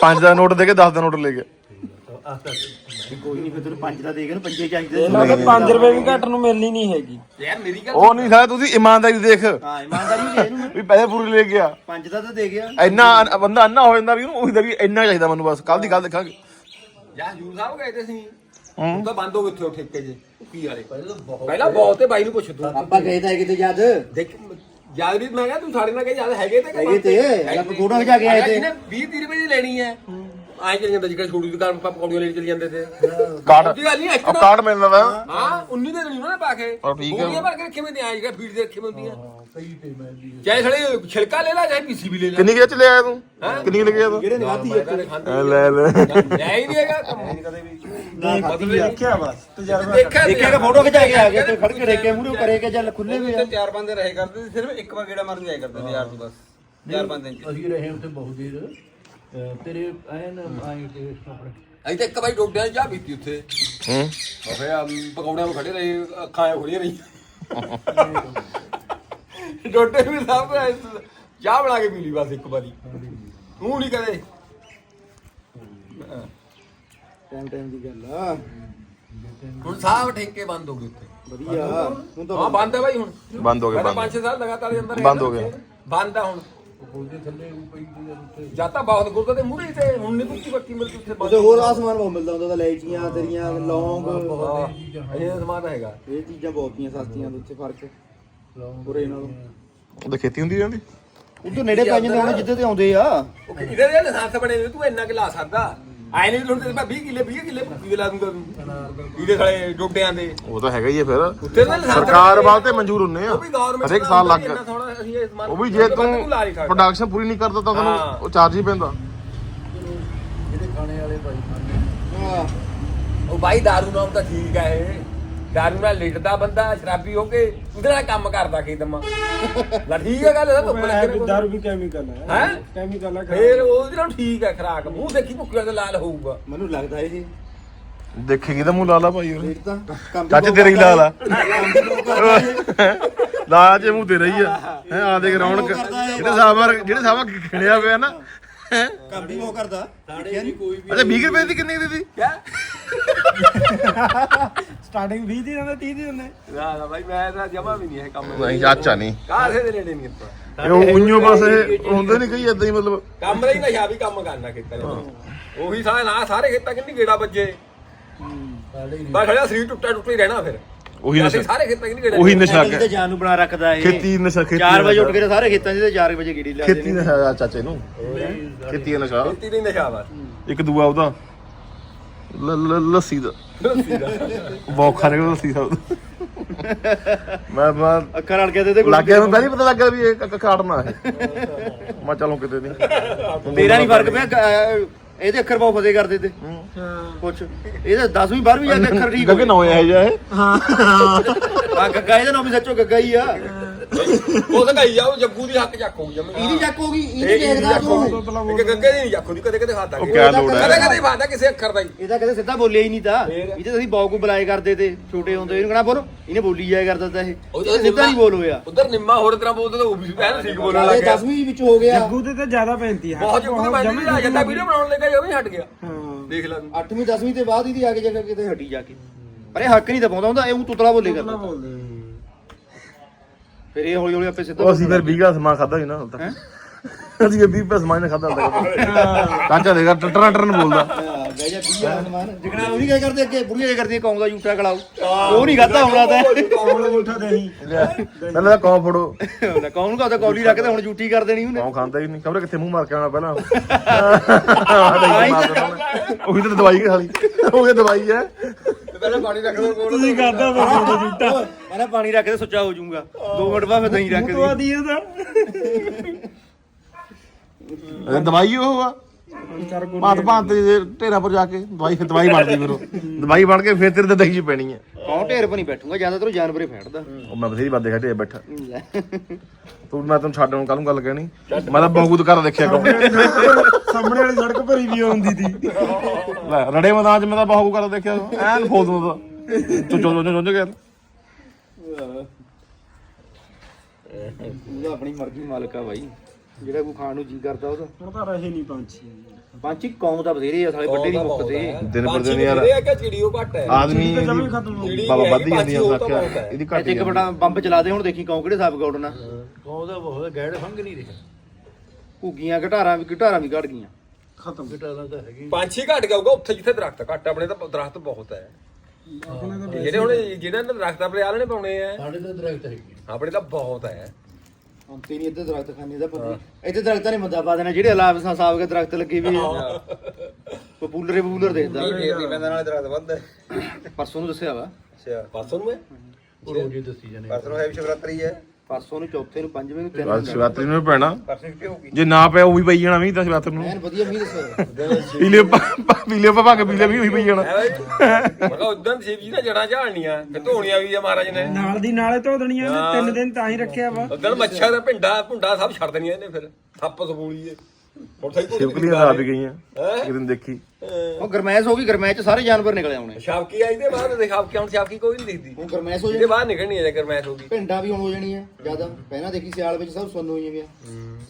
5 ਦਾ ਨੋਟ ਦੇ ਕੇ 10 ਦਾ ਨੋਟ ਲੈ ਗਿਆ ਕੋਈ ਨਹੀਂ ਫਿਰ ਤੈਨੂੰ ਪੰਜ ਦਾ ਦੇ ਕੇ ਨੂੰ ਪੰਜੇ ਚਾਹੀਦੇ ਇਹਨਾਂ ਦੇ 5 ਰੁਪਏ ਵੀ ਘੱਟ ਨੂੰ ਮਿਲਣੀ ਨਹੀਂ ਹੈਗੀ। ਯਾਰ ਮੇਰੀ ਗੱਲ ਉਹ ਨਹੀਂ ਸਾਰਾ ਤੁਸੀਂ ਇਮਾਨਦਾਰੀ ਦੇਖ। ਹਾਂ ਇਮਾਨਦਾਰੀ ਦੇ ਇਹਨੂੰ ਵੀ ਪੈਸੇ ਪੂਰੇ ਲੈ ਗਿਆ ਪੰਜ ਦਾ ਤਾਂ ਦੇ ਗਿਆ। ਇੰਨਾ ਅੰਨ- ਬੰਦਾ ਅੰਨਾ ਹੋ ਜਾਂਦਾ ਵੀ ਉਹਨੂੰ ਉਹੀ ਦਾ ਵੀ ਇੰਨਾ ਚਾਹੀਦਾ ਮੈਨੂੰ ਬਸ। ਕੱਲ ਦੀ ਗੱਲ ਦੇਖਾਂਗੇ। ਯਾਰ ਜੂਰ ਸਾਹਿਬ ਗਏ ਤੇ ਸੀ ਉਹ ਤਾਂ ਬੰਦ ਹੋ ਗਏ ਉੱਥੇ ਉਹ ਠੇਕੇ ਜੇ ਕੀ ਵਾਲੇ ਪਹਿਲਾਂ ਬਹੁਤ ਤੇ ਬਾਈ ਨੂੰ ਪੁੱਛ ਤੂੰ। ਆਪਾਂ ਗਏ ਤਾਂ ਕਿਤੇ ਜਦ। ਦੇਖ ਯਾਦ ਵੀ ਮੈਂ ਕਿਹਾ ਤੂੰ ਸਾਡੇ ਨਾਲ ਕਹੇ ਯਾਦ ਹੈਗੇ ਤੇ ਹੈਗੇ ਤੇ? ਆਪਾਂ ਫੋਟੋ ਖਿਚਾ ਕੇ ਆਏ ਤੇ। ਜਿਹਨੇ 20 30 ਰੁਪਏ ਦੀ ਲੈਣੀ ਹੈ। ਆਏ ਚਲ ਜਾਂਦਾ ਜਿੱਕਾ ਛੋਟੀ ਦੁਕਾਨ ਪਾ ਪਕੌੜੀਆਂ ਲੈ ਕੇ ਚਲ ਜਾਂਦੇ ਤੇ ਕਾਰਡ ਜੀ ਗੱਲ ਨਹੀਂ ਇੱਕ ਉਹ ਕਾਰਡ ਮਿਲਦਾ ਵਾ। ਹਾਂ 19 ਦੇ ਨਹੀਂ ਉਹਨਾਂ ਨੇ ਪਾ ਕੇ। ਉਹ ਠੀਕ ਹੈ। ਭਰ ਕੇ ਰੱਖੇ ਹੁੰਦੇ ਆ ਜਿਹੜਾ ਫੀਡ ਦੇ ਰੱਖੇ ਹੁੰਦੀਆਂ। ਕਈ ਤੇ ਮੈਂ ਵੀ। ਚਾਹੇ ਸੜੇ ਛਿਲਕਾ ਲੈ ਲੈ ਚਾਹੇ ਪੀਸੀ ਵੀ ਲੈ ਲੈ। ਕਿੰਨੀ ਕੁ ਚ ਲਿਆ ਤੂੰ? ਕਿੰਨੀ ਲੱਗਿਆ ਤੂੰ ਜਿਹੜੇ ਨੇ ਖਾਧੀ ਇੱਕ ਐ ਲੈ ਲੈ ਲੈ। ਹੀ ਨਹੀਂ ਹੈਗਾ ਕੰਮ ਕਦੇ ਵੀ ਨਾ ਦੇਖਿਆ ਬਸ ਤਜਰਬਾ ਦੇਖਿਆ ਦੇਖਿਆ ਕਿ ਫੋਟੋ ਖਿਚਾ ਕੇ ਆ ਗਿਆ ਤੇ ਖੜ ਕੇ ਰੇਕੇ ਮੂਰੇ ਕਰੇ ਕੇ ਚੱਲ ਖੁੱਲੇ ਵੀ ਆ। ਤੇ ਚਾਰ ਬੰਦੇ ਰਹੇ ਕਰਦੇ ਸੀ ਸਿਰਫ ਇੱਕ ਵਾਰ ਗੇੜਾ ਮਾਰਨ ਜਾਇਆ ਕਰਦੇ ਸੀ ਯਾਰ ਤੂੰ ਬਸ। ਚਾਰ ਚ। ਅਸੀਂ ਰਹੇ ਉੱਥੇ ਬਹੁਤ ਦੇਰ। ਤੇਰੇ ਐਨ ਆਏ ਤੇ ਆਪਣੇ। ਅਸੀਂ ਤਾਂ ਇੱਕ ਵਾਰੀ ਡੋਡਿਆਂ 'ਚ ਚਾਹ ਪੀਤੀ ਉੱਥੇ। ਹੂੰ। ਫੇ ਆ ਪਕੌੜਿਆਂ ਨੂੰ ਖੜੇ ਰਹੇ ਅੱਖਾਂ ਐ ਖੁੱਲੀਆਂ ਰਹੀ ਡੋਡੇ ਵੀ ਸਭ ਐ ਚਾਹ ਬਣਾ ਕੇ ਪੀ ਲਈ ਬਸ ਇੱਕ ਵਾਰੀ। ਤੂੰ ਨਹੀਂ ਕਰੇ ਟਾਈਮ ਟਾਈਮ ਦੀ ਗੱਲ ਆ। ਹੁਣ ਸਾਹ ਠੇਕੇ ਬੰਦ ਹੋ ਗਏ ਉੱਥੇ। ਵਧੀਆ। ਹੁਣ ਤਾਂ ਹਾਂ ਬੰਦ ਹੈ ਬਾਈ ਹੁਣ। ਬੰਦ ਹੋ ਗਏ ਬੰਦ। 5-6 ਸਾਲ ਲਗਾਤਾਰ ਅੰਦਰ ਬੰਦ ਹੋ ਗਏ। ਬੰਦ ਆ ਹੁਣ। ਉਹਦੇ ਥੱਲੇ ਉਹ ਪਈ ਦੀ ਉੱਤੇ ਜਾਂ ਤਾਂ ਬਹੁਤ ਗੁਰਦਾ ਦੇ ਮੂਹਰੇ ਤੇ ਹੁਣ ਨਹੀਂ ਕੁੱਤੀ ਬੱਤੀ ਮਿਲਦੀ ਉੱਥੇ ਉਹਦੇ ਹੋਰ ਆਸਮਾਨ ਬਹੁਤ ਮਿਲਦਾ ਹੁੰਦਾ ਤਾਂ ਲੈਚੀਆਂ ਤੇਰੀਆਂ ਲੌਂਗ। ਹਾਂ, ਇਹ ਸਮਾਨ ਹੈਗਾ। ਇਹ ਚੀਜ਼ਾਂ ਬਹੁਤ ਪੀਆਂ ਸਸਤੀਆਂ ਦੇ ਉੱਤੇ ਫ਼ਰਕ। ਪੂਰੇ ਨਾਲੋਂ ਉਹਦੇ ਖੇਤੀ ਹੁੰਦੀ ਜਾਂਦੀ? ਉਧਰ ਨੇੜੇ ਪੈ ਜਾਂਦੇ ਹੁਣ ਜਿੱਥੇ ਤੇ ਆਉਂਦੇ ਆ। ਉਹ ਇਹਦੇ ਦੇ ਲਾਇਸੈਂਸ ਬਣੇ ਨੇ ਤੂੰ ਇੰਨਾ ਕਿ ਲਾ ਸਕਦਾ। ਆਏ ਨਹੀਂ ਲੋੜ ਤੇ 20 ਕਿੱਲੇ 20 ਕਿੱਲੇ ਭੁੱਕੀ ਦੇ ਲਾ ਦੂੰਗਾ। ਤੂੰ ਇਹਦੇ ਸਾਲੇ ਡੋਡਿਆਂ ਦੇ। ਉਹ ਤਾਂ ਹੈਗਾ ਹੀ ਹੈ ਫਿਰ। ਉੱਥੇ ਤਾਂ ਲਾਇਸੈਂਸ ਸਰਕਾਰ ਵੱਲ ਤੇ ਮਨਜ਼ੂਰ ਹੁੰਨੇ ਆ। ਉਹ ਵੀ ਗਵਰਨਮੈਂਟ ਹਰੇਕ ਸਾਲ ਲੱਗ ਇੰਨਾ ਸੋਹਣਾ ਅਸੀਂ ਇਹ ਸਮਾਨ ਉਹ ਵੀ ਜੇ ਤੂੰ ਲਾ ਨਹੀਂ ਸਕਦਾ। ਪ੍ਰੋਡਕਸ਼ਨ ਪੂਰੀ ਨਹੀਂ ਕਰਦਾ ਤਾਂ ਹਾਂ। ਤੈਨੂੰ ਉਹ ਚਾਰਜ ਹੀ ਪੈਂਦਾ। ਜਿਹੜੇ ਖਾਣੇ ਵਾਲੇ ਭਾਈ ਖਾਂਦੇ ਹਾਂ। ਉਹ ਬਾਈ ਦਾਰੂ ਨਾਮ ਤਾਂ ਠੀਕ ਹੈ ਇਹ। ਦਾਰੂ ਨਾਲ ਲਿਟਦਾ ਬੰਦਾ ਸ਼ਰਾਬੀ ਹੋ ਕੇ ਉਹਦੇ ਨਾਲ ਕੰਮ ਕਰਦਾ ਖੇਤਮਾ ਲਾ ਠੀਕ ਹੈ ਗੱਲ ਇਹਦਾ ਧੁੱਪ ਲੱਗੇ ਨੇ ਦਾਰੂ ਵੀ ਕੈਮੀਕਲ ਹੈ? ਹੈਂ? ਕੈਮੀਕਲ ਹੈ ਫੇਰ ਉਹਦੇ ਨਾਲ ਠੀਕ ਹੈ ਖਰਾਕ। ਮੂੰਹ ਦੇਖੀ ਭੁੱਖਿਆ ਤੇ ਲਾਲ ਹੋਊਗਾ। ਮੈਨੂੰ ਲੱਗਦਾ ਇਹ। ਦੇਖੇਗੀ ਤਾਂ ਮੂੰਹ ਲਾ ਲਾ ਭਾਈ ਉਹਨੇ। ਰੇਟ ਤਾਂ ਕੰਮ ਚਾਚੇ ਤੇਰੇ ਹੀ। ਜੇ ਮੂੰਹ ਤੇਰਾ ਹੀ ਆ। ਹੈ ਆ ਦੇਖ ਰੌਣਕ। ਜਿਹੜੇ ਸਾਹਮਣੇ ਜਿਹੜੇ ਸਾਹਮਣੇ ਖਿੜਿਆ ਪਿਆ ਨਾ ਹੈਂ? ਕੰਮ ਵੀ ਉਹ ਕਰਦਾ ਸਾਡੇ ਨਹੀਂ? ਕੋਈ ਵੀ ਅੱਛਾ 20 ਰੁਪਏ ਦੀ ਕਿੰਨੀ ਦੀ ਕਿਆ ਸਟਾਰਟਿੰਗ 20 ਦੀ ਰਹਿੰਦਾ 30 ਦੀ ਰਹਿੰਦਾ ਨਾ ਨਾ ਬਾਈ ਮੈਂ ਤਾਂ ਜਮਾ ਵੀ ਨਹੀਂ ਇਹ ਕੰਮ ਨਹੀਂ ਚਾਚਾ ਨਹੀਂ। ਕਾਸੇ ਦੇ ਨੇੜੇ ਨਹੀਂ ਆਪਾਂ? ਇਹ ਉਹ ਉਈਓ ਬਸ ਹੁੰਦੇ ਨਹੀਂ ਕਈ ਇਦਾਂ ਹੀ ਮਤਲਬ। ਕੰਮ ਦਾ ਹੀ ਨਸ਼ਾ ਵੀ ਕੰਮ ਕਰਨਾ ਖੇਤਾਂ ਦੇ ਉਹੀ ਸਾਰੇ ਨਾ ਸਾਰੇ ਖੇਤਾਂ ਕਿੰਨੀ ਗੇੜਾ ਵੱਜੇ। ਹੀ ਬਸ ਖੜਿਆ ਸਰੀਰ ਟੁੱਟਾ ਟੁੱਟਾ ਹੀ ਰਹਿਣਾ ਫਿਰ। ਉਹੀ ਨਸ਼ਾ ਸਾਰੇ ਖੇਤਾਂ ਕਿੰਨੀ ਗੇੜਾ ਉਹੀ ਨਸ਼ਾ ਤੇ ਜਾਨ ਨੂੰ ਬਣਾ ਰੱਖਦਾ ਇਹ। ਖੇਤੀ ਨਸ਼ਾ ਖੇਤੀ 4 ਵਜੇ। ਉੱਠ ਕੇ ਤਾਂ ਸਾਰੇ ਖੇਤਾਂ 'ਚ ਤੇ 4 ਵਜੇ ਗੇੜੀ ਲਾ ਖੇਤੀ ਨਸ਼ਾ ਚਾਚੇ ਨੂੰ। ਖੇਤੀ ਦਾ ਨਸ਼ਾ। ਖੇਤੀ ਨਹੀਂ ਨਸ਼ਾ ਬਸ। ਇੱਕ ਦੂਆ ਉਹਦਾ। ਲ- ਲ- ਲੱਸੀ ਦਾ। ਬੌਖਾ ਨਿਕਲ ਲੱਸੀ ਦਾ ਮੈਂ ਮੈਂ ਅੱਖਾਂ ਰਲ ਕੇ ਤੇ ਕੋਲ ਲੱਗਿਆ ਮੈਨੂੰ ਪਹਿਲਾਂ ਹੀ ਪਤਾ ਲੱਗਾ ਵੀ ਇਹ ਕ- ਕ- ਕਾਟਣਾ ਇਹ ਮੈਂ ਚਲੋ ਕਿਤੇ ਨਹੀਂ। ਤੇਰਾ ਨਹੀਂ ਫ਼ਰਕ ਪਿਆ ਇਹਦੇ ਅੱਖਰ ਬਹੁਤ ਫਤੇ ਕਰਦੇ ਤੇ। ਕੁਛ ਇਹਦੇ 10ਵੀਂ 12ਵੀਂ ਜਾ ਕੇ ਅੱਖਰ ਠੀਕ ਹੋ ਗੱਗੇ ਨਾ ਹੋਇਆ ਇਹ ਜਾ ਇਹ? ਆ ਗੱਗਾ ਇਹਦਾ ਨਾਮ ਵੀ ਸੱਚੋ ਗੱਗਾ ਹੀ ਆ। ਉਹ ਤਾਂ ਗਈ ਆ ਉਹ ਜੱਗੂ ਦੀ ਹੱਕ ਚੱਕ ਹੋਊ ਜਮੀ ਇਹਦੀ ਚੱਕ ਹੋ ਗਈ ਇਹਦੀ ਦੇਖਦਾ ਤੂੰ। ਇੱਕ ਗੱਗੇ ਦੀ ਨਹੀਂ ਚੱਕ ਹੁੰਦੀ ਕਦੇ ਕਦੇ ਖਾਦਾ ਉਹ ਕਿਆ ਲੋੜ ਹੈ? ਕਦੇ ਕਦੇ ਖਾਦਾ ਕਿਸੇ ਅੱਖਰ ਦਾ ਹੀ। ਇਹਦਾ ਕਦੇ ਸਿੱਧਾ ਬੋਲਿਆ ਹੀ ਨਹੀਂ ਤਾਂ। ਫੇਰ? ਇਹਦੇ ਅਸੀਂ ਬਾਉ ਬੁਲਾਏ ਕਰਦੇ ਤੇ ਛੋਟੇ ਹੁੰਦੇ ਇਹਨੂੰ ਕਹਣਾ ਬੋਲ ਇਹਨੇ ਬੋਲੀ ਜਾਇਆ ਕਰਦਾ ਤਾਂ ਇਹ। ਉਹ ਇਹ ਸਿੱਧਾ ਨਹੀਂ ਬੋਲ ਹੋਇਆ। ਉਧਰ ਨਿੰਮਾ ਹੋਰ ਤਰ੍ਹਾਂ ਬੋਲਦਾ ਤਾਂ ਉਹ ਵੀ ਪਹਿਲਾਂ ਠੀਕ ਬੋਲਣ ਲੱਗ ਇਹ ਗਿਆ। 10ਵੀਂ ਵਿੱਚ ਹੋ ਗਿਆ। ਜੱਗੂ ਤੇ ਤਾਂ ਜ਼ਿਆਦਾ ਪੈਂਦੀ ਹੈ ਬਹੁਤ ਜੱਗੂ ਦੀ ਮੈਂ ਵੀ ਆ ਜਾਂਦਾ ਵੀਡੀਓ ਬਣਾਉਣ ਲੱਗਾ ਉਹ ਵੀ ਹਟ ਗਿਆ। ਹਾਂ। ਦੇਖ ਲੈ। ਤੂੰ 8ਵੀਂ 10ਵੀਂ ਤੇ ਬਾਅਦ ਇਹਦੀ ਆ ਕੇ ਜਗ੍ਹਾ ਕਿਤੇ ਹਟੀ ਜਾ ਕੇ। ਪਰ ਇਹ ਹੱਕ ਨਹੀਂ ਦਬਾਉਂਦਾ ਹੁੰਦਾ ਇਹ ਉਹ ਤੁਤਲਾ ਬੋਲੇ ਕਿੰਨਾ ਕਰਦਾ। ਬੋਲਦੇ ਫਿਰ ਇਹ ਹੌਲੀ ਹੌਲੀ ਆਪੇ ਸਿੱਧਾ ਉਹ ਅਸੀਂ ਫਿਰ 20 ਦਾ ਸਮਾਨ ਖਾਦਾ ਹੀ ਨਾ ਹੁਣ ਤੱਕ। ਅਸੀਂ 20 ਰੁਪਏ ਸਮਾਨ ਖਾਦਾ ਹੁੰਦਾ ਚਾਚਾ ਦੇਖਾ ਟਟਰਾ ਟਰਨ ਬੋਲਦਾ। ਗਏ ਜਾ 20 ਆ ਸਮਾਨ। ਜਿਗਣਾ ਉਹ ਨਹੀਂ ਕਹਿ ਕਰਦੇ ਅੱਗੇ? ਬੁੜੀਆਂ ਜੇ ਕਰਦੀਆਂ? ਕੌਮ ਦਾ ਝੂਠਾ ਉਹ ਨਹੀਂ ਖਾਦਾ ਹੋਣਾ ਤਾਂ ਕੌਣ ਉਠਾ ਦੇਹੀ ਪਹਿਲਾਂ ਤਾਂ ਕੌਂ ਫੜੋ। ਕੌਮ ਨੂੰ ਕਹਦਾ ਕੌਲੀ ਰੱਖਦੇ ਹੁਣ ਝੂਠੀ ਕਰ ਦੇਣੀ ਉਹਨੇ। ਕੌਂ ਖਾਂਦਾ ਹੀ ਨਹੀਂ। ਖਬਰ ਕਿੱਥੇ ਮੂੰਹ ਮਾਰ ਕੇ ਆਉਣਾ ਪਹਿਲਾਂ। ਉਹੀ ਤਾਂ ਦਵਾਈ ਖਾਲੀ। ਉਹ ਇਹ ਦਵਾਈ ਹੈ। ਪਹਿਲਾਂ ਪਾਣੀ ਰੱਖ ਦੋ ਕੋਲ ਤੁਸੀਂ ਕਰਦਾ ਬੰਦਾ ਝੂਠਾ ਕਹਿੰਦਾ ਪਾਣੀ ਰੱਖ ਕੇ ਸੁੱਚਾ ਹੋ ਜਾਊਗਾ। 2 ਮਿੰਟ ਬਾਅਦ ਫਿਰ ਦਹੀਂ ਰੱਖ ਦੀ ਇਹਦਾ। ਇਹ ਦਵਾਈ ਉਹ ਆ। ਭਾਂਤ ਭਾਂਤ ਦੇ ਢੇਰਾਂ ਪਰ ਜਾ ਕੇ ਦਵਾਈ ਫਿਰ ਦਵਾਈ ਬਣਦੀ ਫਿਰ ਉਹ। ਦਵਾਈ ਬਣ ਕੇ ਫਿਰ ਤੇਰੇ ਤੇ ਦਹੀਂ ਚ ਪੈਣੀ ਹੈ ਕੌਣ ਢੇਰ ਪਰ ਨਹੀਂ ਬੈਠੂਗਾ? ਜ਼ਿਆਦਾਤਰ ਉਹ ਜਾਨਵਰੇ ਫੈਂਟਦਾ ਉਹ ਮੈਂ ਬਥੇਰੀ ਬਾਤ ਦੇਖਿਆ ਢੇਰ ਬੈਠਾ। ਤੂੰ ਮੈਂ ਤੈਨੂੰ ਛੱਡਣ ਕੱਲ ਨੂੰ ਗੱਲ ਕਹਿਣੀ। ਮੈਂ ਤਾਂ ਬਹੁਤ ਕਰ ਦੇਖਿਆ ਕੋ ਸਾਹਮਣੇ ਵਾਲੀ ਸੜਕ ਭਰੀ ਵੀ ਹੁੰਦੀ ਸੀ ਲੈ ਰੜੇ ਮੈਦਾਨ ਚ ਮੈਂ ਤਾਂ ਬਹੁਤ ਕਰ। ਦੇਖਿਆ ਐਨ ਫੋਲ ਦਿੰਦਾ ਚੋ ਚੋ ਚੋ ਚੋ ਗਿਆ। ਉਹਦਾ ਆਪਣੀ ਮਰਜ਼ੀ ਮਾਲਕ ਆ ਬਾਈ। ਜਿਹੜਾ ਕੋਈ ਖਾਣ ਨੂੰ ਜੀ ਕਰਦਾ ਉਹਦਾ ਹੁਣ ਤਾਂ ਰਹੇ ਨਹੀਂ ਪੰਛੀ। ਪੰਛੀ ਕੌਮ ਦਾ ਬਥੇਰੇ ਆ ਸਾਲੇ ਵੱਡੇ ਨਹੀਂ ਮੁੱਕਦੇ। ਦਿਨ ਪਰ ਦਿਨ ਯਾਰ ਇਹ ਕਿ ਚਿੜੀ ਉਹ ਘੱਟ ਹੈ। ਆਦਮੀ ਬਾਬਾ ਵੱਧਦੀ ਜਾਂਦੀ ਆ ਹੈ। ਇਹਦੀ ਘੱਟ ਇੱਕ ਬੜਾ ਬੰਬ ਚਲਾ ਦੇ ਹੁਣ ਦੇਖੀ ਕੌਂ ਕਿਹੜੇ ਸਾਬ ਗੌੜਨਾ ਕੌਂ ਦਾ ਬਹੁਤ ਗੈੜ ਫੰਗ ਨਹੀਂ ਰਿਹਾ। ਘੁੱਗੀਆਂ ਘਟਾਰਾਂ ਵੀ ਘਟਾਰਾਂ ਵੀ ਘੜ ਗਈਆਂ। ਖਤਮ। ਘਟਾਲਾ ਤਾਂ ਹੈਗੀ ਪੰਛੀ ਘਟ ਗਿਆ ਉੱਥੇ ਜਿੱਥੇ ਦਰਖਤ ਘੱਟ ਆਪਣੇ ਤਾਂ ਦਰਖਤ ਬਹੁਤ ਹੈ। ਆਪਣੇ ਤਾਂ ਜਿਹੜੇ ਹੁਣ ਜਿਹਨਾਂ ਨੇ ਦਰਖਤ ਆਪਣੇ ਆਲਣੇ ਪਾਉਣੇ ਆ। ਸਾਡੇ ਤਾਂ ਦਰਖਤ ਹੈਗੀ। ਆਪਣੇ ਤਾਂ ਬਹੁਤ ਹੈ। ਅੰਤੇ ਨਹੀਂ ਇੱਧਰ ਦਰਖਤ ਖਾਨੇ ਦਾ ਪਪੂ ਇੱਥੇ ਦਰਖਤਾਂ ਨੇ ਮੰਦਾ ਪਾ ਦੇਣਾ ਜਿਹੜੇ ਅਲਾਪ ਸਾਬ ਕੇ ਦਰਖਤ ਲੱਗੇ ਵੀ ਪਪੂਲਰੇ ਪਪੂਲਰ ਦੇਖਦਾ। ਨਹੀਂ ਨਹੀਂ ਪੈਂਦਾ ਨਾਲੇ ਦਰਖਤ ਵੱਧ ਪਰਸੋਂ ਨੂੰ ਦੱਸਿਆ ਵਾ। ਅੱਛਾ ਪਾਸੋਂ ਨੂੰ? ਹੈ। ਉਹ ਰੋਜ਼ ਹੀ ਦੱਸੀ ਜਾਣੇ ਪਰਸੋਂ ਹੈ ਸ਼ਿਵਰਾਤਰੀ ਹੈ। ਪਰਸੋਂ ਨੂੰ ਚੌਥੇ ਨੂੰ ਪੰਜਵੇਂ ਨੂੰ ਤਿੰਨ ਬਸ ਸ਼ਿਵਰਾਤਰੀ ਨੂੰ ਵੀ ਪੈਣਾ। ਪਰਸੋਂ ਛੁੱਟੀ ਹੋਊਗੀ? ਜੇ ਨਾ ਪਿਆ ਉਹ ਵੀ ਪਈ ਜਾਣਾ ਮੀਂਹ ਤਾਂ ਸ਼ਿਵਰਾਤਰੀ ਨੂੰ। ਐਨ ਵਧੀਆ ਮੀਂਹ ਦੱਸਿਆ ਪੀਲੇ ਪੀਲੇ ਪਾ ਕੇ ਪੀਲੇ ਵੀ ਉਹੀ ਪਈ ਜਾਣਾ। ਮਤਲਬ ਉਦੋਂ ਸ਼ਿਵ ਜੀ ਨੇ ਜੜਾਂ ਝਾੜਨੀਆਂ ਤੇ ਧੋਣੀਆਂ ਵੀ ਆ ਮਹਾਰਾਜ ਨੇ। ਨਾਲ ਦੀ ਨਾਲੇ ਧੋ ਦੇਣੀਆਂ ਨੇ ਤਿੰਨ ਦਿਨ ਤਾਂ ਹੀ ਰੱਖਿਆ ਵਾ। ਉਦੋਂ ਮੱਛਰ ਭਿੰਡਾ ਭੁੰਡਾ ਸਭ ਛੱਡ ਦੇਣੀਆਂ ਇਹਨੇ ਫਿਰ। ਥੱਪ ਸਬੂਲੀ ਦੇ ਸ਼ਿਵਕਲੀਆਂ ਆ ਵੀ ਗਈਆਂ। ਇੱਕ ਦਿਨ ਦੇਖੀ। ਉਹ ਗਰਮੈਸ਼ ਹੋ ਗਈ ਗਰਮੈਸ਼ ਚ ਸਾਰੇ ਜਾਨਵਰ ਨਿਕਲੇ ਆਉਣੇ। ਸ਼ਾਵਕੀ ਆਈ ਦੇ ਬਾਅਦ ਦੇ ਸ਼ਾਵਕੀ ਹੁਣ ਸ਼ਾਵਕੀ ਕੋਈ ਨਹੀਂ ਦਿਖਦੀ। ਹੁਣ ਗਰਮੈਸ਼ ਹੋ ਇਹਦੇ ਜਾਣੀ ਬਾਅਦ ਨਿਕਲਣੀ ਹੈ ਜੇ ਗਰਮੈਸ਼ ਹੋਗੀ ਪਿੰਡਾਂ ਵੀ ਹੁਣ ਹੋ ਜਾਣੀ ਹੈ ਜ਼ਿਆਦਾ। ਪਹਿਲਾਂ ਦੇਖੀ ਸਿਆਲ ਵਿੱਚ ਸਭ ਸੁੰਨ ਹੋਈਆਂ ਗਿਆ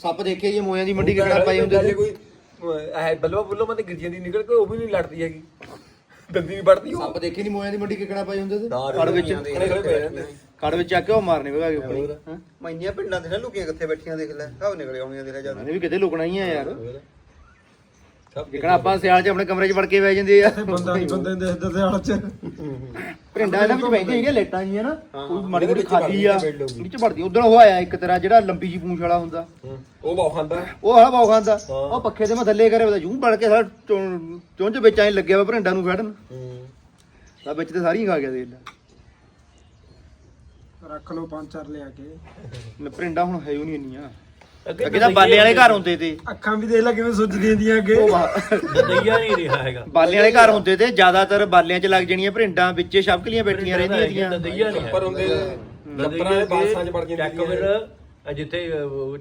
ਸੱਪ ਦੇਖੇ ਜੀ ਮੋਇਆਂ ਦੀ ਮੰਡੀ ਕਿਹੜਾ ਪਾਈ ਹੁੰਦੇ ਜੇ ਸੀ। ਕੋਈ ਇਹ ਬੱਲਵਾ ਬੁੱਲੋ ਮਤੇ ਗਿਰਜੀਆਂ ਦੀ ਨਿਕਲ ਕੇ ਉਹ ਵੀ ਨਹੀਂ ਲੜਦੀ ਹੈਗੀ। ਦੰਦੀ ਨਹੀਂ ਵੜਦੀ ਉਹ। ਸੱਪ ਦੇਖੇ ਨਹੀਂ ਮੋਇਆਂ ਦੀ ਮੰਡੀ ਕਿਹੜਾ ਪਾਈ ਹੁੰਦੇ ਸੀ। ਕੜ ਵਿੱਚ ਖੜੇ ਖੜੇ ਪਏ ਰਹਿੰਦੇ ਨੇ। ਕੜ ਵਿੱਚ ਚੱਕ ਕੇ ਉਹ ਮਾਰਨੇ ਵਿਭਾਗੇ ਉੱਪਰ। ਹਾਂ? ਮੈਨੀਆਂ ਪਿੰਡਾਂ ਦੇ ਨਾ ਲੁਕੀਆਂ ਕਿੱਥੇ ਬੈਠੀਆਂ ਦੇਖ ਲੈ। ਸਭ ਨਿਕਲੇ ਆਉਣੀਆਂ ਦੇਖ ਲੈ ਜਦ ਮੈंने ਵੀ ਕਿਤੇ ਲੁਕਣਾ ਹੀ ਆ ਯਾਰ। ਜਿਕਣਾ ਆਪਾਂ ਸਿਆਲ 'ਚ ਆਪਣੇ ਕਮਰੇ 'ਚ ਵੜ ਕੇ ਬਹਿ ਜਾਂਦੇ ਆ। ਬੰਦਾ ਨਹੀਂ ਬੰਦੇ ਦੇ ਦੱਸਦੇ ਹਾਲ ਚ। ਭਿੰਡਾਂ ਇਹਨਾਂ ਵਿੱਚ ਬੈਠੇ ਜਿਹੜੀਆਂ ਲੇਟਾਂ ਜੀਆਂ ਨਾ ਕੋਈ ਮਾੜੀ ਮੋਟੀ ਖਾਦੀ ਆ ਵਿੱਚ ਵੜਦੀ ਉਦੋਂ ਉਹ ਆਇਆ ਇੱਕ ਤਰ੍ਹਾਂ ਜਿਹੜਾ ਲੰਬੀ ਜੀ ਪੂੰਛ ਵਾਲਾ ਹੁੰਦਾ। ਉਹ ਬਹੁਤ ਖਾਂਦਾ। ਉਹ ਹਲਾ ਬਾਉ ਖਾਂਦਾ। ਉਹ ਪੱਖੇ ਤੇ ਮੈਂ ਥੱਲੇ ਕਰੇ ਉਹਦਾ ਜੂੰ ਵੜ ਕੇ ਸਾਰਾ ਚੁੰਝ ਵਿੱਚ ਐ ਲੱਗਿਆ ਵਾ ਭਿੰਡਾਂ ਨੂੰ ਫੜਨ ਤਾਂ ਵਿੱਚ ਤੇ ਸਾਰੀਆਂ ਖਾ ਗਿਆ ਦੇਖ ਲੈ। ਰੱਖ ਲਓ ਪੰਜ ਚਾਰ ਲਿਆ ਕੇ। ਭਿੰਡਾਂ ਹੁਣ ਹੈ ਹੀ ਨਹੀਂ ਇੰਨੀਆਂ। ਅੱਗੇ ਤਾਂ ਬਾਲੇ ਵਾਲੇ ਘਰ ਹੁੰਦੇ ਤੇ। ਅੱਖਾਂ ਵੀ ਦੇਖ ਲੈ ਕਿਵੇਂ ਸੁੱਜਦੀਆਂ ਦੀਆਂ ਅੱਗੇ। ਉਹ ਵਾ- ਦਈਆ ਨਹੀਂ ਰਿਹਾ ਹੈਗਾ। ਬਾਲੇ ਵਾਲੇ ਘਰ ਹੁੰਦੇ ਤੇ ਜ਼ਿਆਦਾਤਰ ਬਾਲਿਆਂ 'ਚ ਲੱਗ ਜਣੀਆਂ ਭਿੰਡਾਂ ਵਿੱਚੇ ਛਪਕਲੀਆਂ ਬੈਠੀਆਂ ਰਹਿੰਦੀਆਂ ਸੀਗੀਆਂ ਦਈਆ ਨਹੀਂ ਪਰ ਹੁੰਦੇ ਲੱਪਰਾਂ ਦੇ ਬਾਸਾਂ 'ਚ ਵੜ ਜਾਂਦੀਆਂ ਚੱਕ ਫਿਰ ਜਿੱਥੇ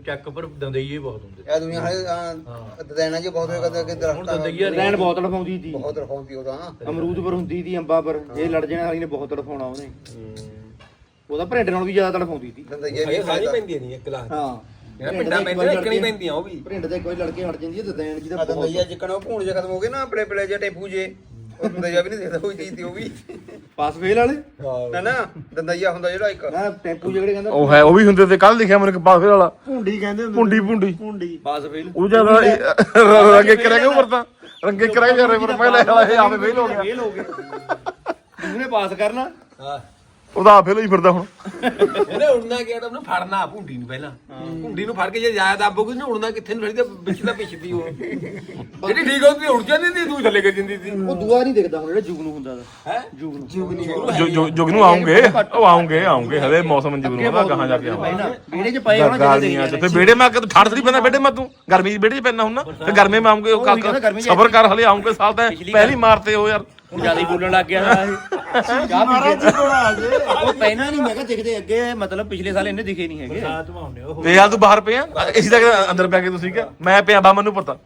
ਚੱਕ ਪਰ ਦੰਦਈਏ ਬਹੁਤ ਹੁੰਦੇ। ਇਹ ਦੁਨੀਆ ਹਾਲੇ ਦਦੈਣਾ ਜੀ ਬਹੁਤ ਹੋਏਗਾ ਕਿ ਹੁਣ ਦਰਖਤ ਰੈਣ ਬਹੁਤ ਲਫਾਉਂਦੀ ਸੀ। ਬਹੁਤ ਰਖਾਉਂਦੀ ਉਹਦਾ ਅਮਰੂਦ ਪਰ ਹੁੰਦੀ ਸੀ ਅੰਬਾਂ ਪਰ। ਇਹ ਲੜ ਜਾਣਾ ਵਾਲੀ ਨੇ ਬਹੁਤ ਤੜਫਾਉਣਾ ਉਹਨੇ। ਉਹਦਾ ਭਰਿੰਡ ਨਾਲ ਵੀ ਜ਼ਿਆਦਾ ਤੜਫਾਉਂਦੀ ਸੀ। ਦੰਦਈਏ ਨਹੀਂ ਸਾਰੀ ਪੈਂਦੀਆਂ ਨਹੀਂ ਇੱਕ ਲਾਖ ਹਾਂ। ਜਿਹੜਾ ਪਿੰਡਾਂ ਪੈਂਦੀਆਂ ਇੱਕ ਨਹੀਂ ਪੈਂਦੀਆਂ ਉਹ ਵੀ। ਭਰਿੰਡ ਤੇ ਕੋਈ ਲੜਕੇ ਹਟ ਜਾਂਦੀ ਹੈ ਤੇ ਦੈਣ ਜੀ ਦਾ ਬਹੁਤ ਦੰਦਈਆ ਜਿੱਕਣ ਉਹ ਭੂਣ ਜੇ ਖਤਮ ਹੋ ਗਏ ਨਾ ਆਪਣੇ ਪਲੇ ਜੇ ਟੇਪੂ ਜੇ। ਉਹ ਦੰਦਈਆ ਵੀ ਨਹੀਂ ਦੇਖਦਾ ਕੋਈ ਚੀਜ਼ ਦੀ ਉਹ ਵੀ। ਪਾਸ ਫੇਲ ਵਾਲੇ? ਨਾ ਨਾ? ਦੰਦਈਆ ਹੁੰਦਾ ਜਿਹੜਾ ਇੱਕ। ਨਾ ਟੈਂਪੂ ਜਿਹੜੇ ਕਹਿੰਦਾ ਉਹ ਹੈ ਉਹ ਵੀ ਹੁੰਦੇ ਤੇ ਕੱਲ ਲਿਖਿਆ ਮੈਨੂੰ ਇੱਕ ਪਾਸੇ ਵਾਲਾ ਭੁੰਡੀ ਕਹਿੰਦੇ ਹੁੰਦੇ ਪੁੰਡੀ ਪੁੰਡੀ ਭੁੰਡੀ। ਪਾਸ ਫੇਲ ਉਹ ਜ਼ਿਆਦਾ ਰੰਗੇ ਕਰਾਂਗੇ ਉੱਪਰ ਤਾਂ। ਰੰਗੇ ਕਰਾਂਗੇ ਜਾ ਰਹੇ ਪਰ ਪਹਿਲੇ ਵਾਲਾ ਇਹ ਆਪੇ ਫੇਲ ਹੋ ਗਿਆ। ਫੇਲ ਹੋ ਗਏ ਜਿਹਨੇ ਪਾਸ ਕਰਨਾ? ਹਾਂ। ਉਹਦਾ ਆਪੇ ਲਈ ਫਿਰਦਾ ਹੁਣ। ਇਹਨੇ ਉੜਨਾ ਗਿਆ ਤਾਂ ਉਹਨੂੰ ਫੜਨਾ ਭੁੰਡੀ ਨੂੰ ਪਹਿਲਾਂ। ਭੁੰਡੀ ਨੂੰ ਫੜ ਕੇ ਜੇ ਜਾਇਆ ਦੱਬੋਗੇ ਨਾ ਉੜਨਾ ਕਿੱਥੇ ਨੂੰ ਫੜੀ ਤੇ ਵਿੱਚ ਦਾ ਪਿੱਛਦੀ ਉਹ। ਜਿਹੜੀ ਠੀਕ ਹੁੰਦੀ ਉੜ ਜਾਂਦੀ ਸੀ ਤੂੰ ਥੱਲੇ ਕਰ ਜਾਂਦੀ ਸੀ। ਉਹ ਦੂਆ ਨਹੀਂ ਦਿਖਦਾ ਹੁਣ ਜਿਹੜਾ ਜੁਗ ਨੂੰ ਹੁੰਦਾ ਦਾ ਹੈ? ਜੁਗ ਨੂੰ ਜੋ ਜੋ ਜੁਗ ਨੂੰ ਆਉਂਗੇ ਉਹ ਆਉਂਗੇ ਆਉਂਗੇ। ਹਲੇ ਮੌਸਮ ਜੁਗ ਨੂੰ ਦਾ ਕਹਾਂ ਜਾ ਕੇ ਆਉਂਗੇ। ਵਿਹੜੇ 'ਚ ਪਏ ਹੋਣਾ ਚ। ਤੇ ਬੇੜੇ ਮੈਂ ਕਦ ਠੰਡ ਨਹੀਂ ਪੈਂਦਾ ਬੇੜੇ ਮੈਂ ਤੂੰ। ਗਰਮੀ ਚ ਬੇੜੇ ਚ ਪੈਂਦਾ ਹੁੰਨਾ ਤੇ ਗਰਮੀ ਮੈਂ ਆਉਂਗੇ ਉਹ ਚ ਸਬਰ ਕਰ ਹਲੇ ਆਉਂਗੇ ਸਾਲ ਤਾਂ ਪਹਿਲੀ ਮਾਰਤੇ ਹੋ ਯਾਰ। ਜ਼ਿਆਦਾ ਹੀ ਬੋਲਣ ਲੱਗ ਗਿਆ ਨਾ। ਇਹ ਚਾਹ ਪੀ ਕੇ। ਉਹ ਪਹਿਲਾਂ ਨਹੀਂ ਮੈਂ ਕਿਹਾ ਦਿਖਦੇ ਅੱਗੇ ਮਤਲਬ ਪਿਛਲੇ ਸਾਲ ਇਹਨੇ ਦਿਖੇ ਨਹੀਂ ਹੈਗੇ। ਉਹ। ਤੇ ਯਾਰ ਤੂੰ ਬਾਹਰ ਪਿਆ ਇਸੇ ਦਾ ਅੰਦਰ ਪੈ ਕੇ ਤੁਸੀਂ ਕਿਹਾ? ਮੈਂ ਪਿਆ ਬਾ ਮੈਨੂੰ ਪਤਾ।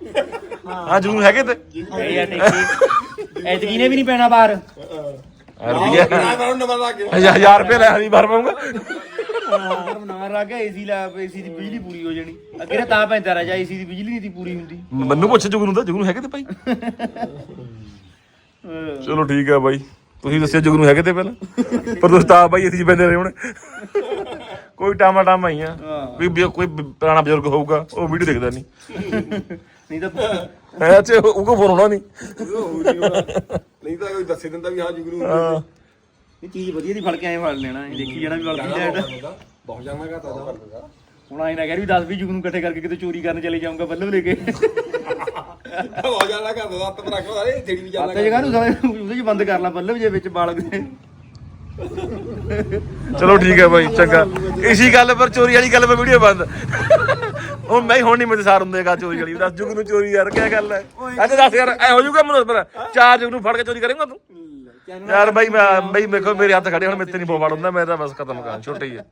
ਹਾਂ। ਜਰੂਰ ਹੈਗੇ ਤੇ। ਇਹ ਯਾਰ ਟੇਕੀ ਐਤਕੀ ਨੇ ਵੀ ਨਹੀਂ ਪੈਣਾ ਬਾਹਰ। ਰੁਪਈਆ। ਨਾ ਨਾ ਨੰਬਰ ਲਾ ਕੇ ਹਜ਼ਾਰ ਰੁਪਏ ਲੈ ਹਰੀ ਬਾਹਰ ਪਾਉਂਗਾ। ਬਣਾ ਰਾ ਗਿਆ ਏਸੀ ਲਾ ਏਸੀ ਦੀ ਬਿਜਲੀ ਪੂਰੀ ਹੋ ਜਾਣੀ। ਅੱਗੇ ਨਾ ਤਾਂ ਪੈਂਦਾ ਰਾਜਾ ਏਸੀ ਦੀ ਬਿਜਲੀ ਨਹੀਂ ਸੀ ਪੂਰੀ ਹੁੰਦੀ। ਮੈਨੂੰ ਪੁੱਛ ਜੁਗ ਨੂੰ ਤਾਂ ਜੁਗ ਨੂੰ ਹੈਗੇ ਤੇ ਭਾਈ? ਚਲੋ ਠੀਕ ਹੈ ਬਾਈ। ਤੁਸੀਂ ਦੱਸਿਆ ਜੁਗ ਨੂੰ ਹੈਗੇ ਤੇ ਪਹਿਲਾਂ? ਪਰ ਤੁਸੀਂ ਤਾਂ ਬਾਈ ਅਸੀਂ ਬੰਦੇ ਰਹੇ ਹੁਣ। ਕੋਈ ਟਾਮਾ ਟਾਮਾ ਹੀ ਆ। ਵੀ ਵੀ ਕੋਈ ਪੁਰਾਣਾ ਬਜ਼ੁਰਗ ਹੋਊਗਾ ਉਹ ਵੀਡੀਓ ਦੇਖਦਾ ਨਹੀਂ ਨਹੀਂ ਤਾਂ ਐ ਚ ਉਹ ਕੋ ਫੋਨ ਹੋਣਾ ਨਹੀਂ ਨਹੀਂ ਤਾਂ ਕੋਈ ਦੱਸੇ ਦਿੰਦਾ ਵੀ ਹਾਂ ਜੁਗਰੂ ਹਾਂ। ਇਹ ਚੀਜ਼ ਵਧੀਆ ਦੀ ਫੜ ਕੇ ਐਂ ਫੜ ਲੈਣਾ ਇਹ ਦੇਖੀ ਜਾਣਾ ਵੀ ਵਲਦੀ ਲੈਟ ਬਹੁਤ ਜਾਣਾ ਘਾਟਾ ਦਾ ਹੁਣ ਆਏ ਨਾ ਕਹਿ ਵੀ 10 20 ਜੁਗ ਨੂੰ ਇਕੱਠੇ ਕਰਕੇ ਕਿਤੇ ਚੋਰੀ ਕਰਨ ਚਲੇ ਜਾਊਂਗਾ ਬੱਲਬ ਲੈ ਕੇ। ਜਾਣਾ ਦਾ ਹੱਥ ਰੱਖ ਸਾਰੇ ਜਿਹੜੀ ਵੀ ਜਾਣਾ ਆਤੇ ਜਗ੍ਹਾ ਨੂੰ ਸਾਰੇ ਉਹਦੇ ਚ ਬੰਦ ਕਰ ਲਾ ਬੱਲਬ ਜੇ ਵਿੱਚ ਬਾਲਕ ਦੇ ਚਲੋ ਠੀਕ ਹੈ ਬਾਈ ਚੰਗਾ। ਇਸੀ ਗੱਲ ਪਰ ਚੋਰੀ ਵਾਲੀ ਗੱਲ 'ਤੇ ਵੀਡੀਓ ਬੰਦ। ਹੁਣ ਮੈਂ ਹੁਣ ਨਹੀਂ ਮਤਸਾਰ ਹੁੰਦੇਗਾ ਚੋਰੀ ਵਾਲੀ। ਦੱਸ ਜੁਗ ਨੂੰ ਚੋਰੀ ਯਾਰ ਕੀ ਗੱਲ ਹੈ? ਅੱਜ ਦੱਸ ਯਾਰ ਐ ਹੋ ਜਾਊਗਾ ਮੈਨੂੰ ਪਰ ਚਾਰ ਜੁਗ ਨੂੰ ਫੜ ਕੇ ਚੋਰੀ ਕਰੇਂਗਾ ਤੂੰ? ਯਾਰ ਬਾਈ ਮੈਂ ਬਾਈ ਮੇਖੋ ਮੇਰੇ ਹੱਥ ਖੜੇ ਹੁਣ ਮੇਰੇ ਤੇ ਨਹੀਂ ਪਵਾੜ ਹੁੰਦਾ ਮੈਂ ਤਾਂ ਬਸ ਖਤਮ ਕਰਾਂ ਛੁੱਟੀ ਹੈ।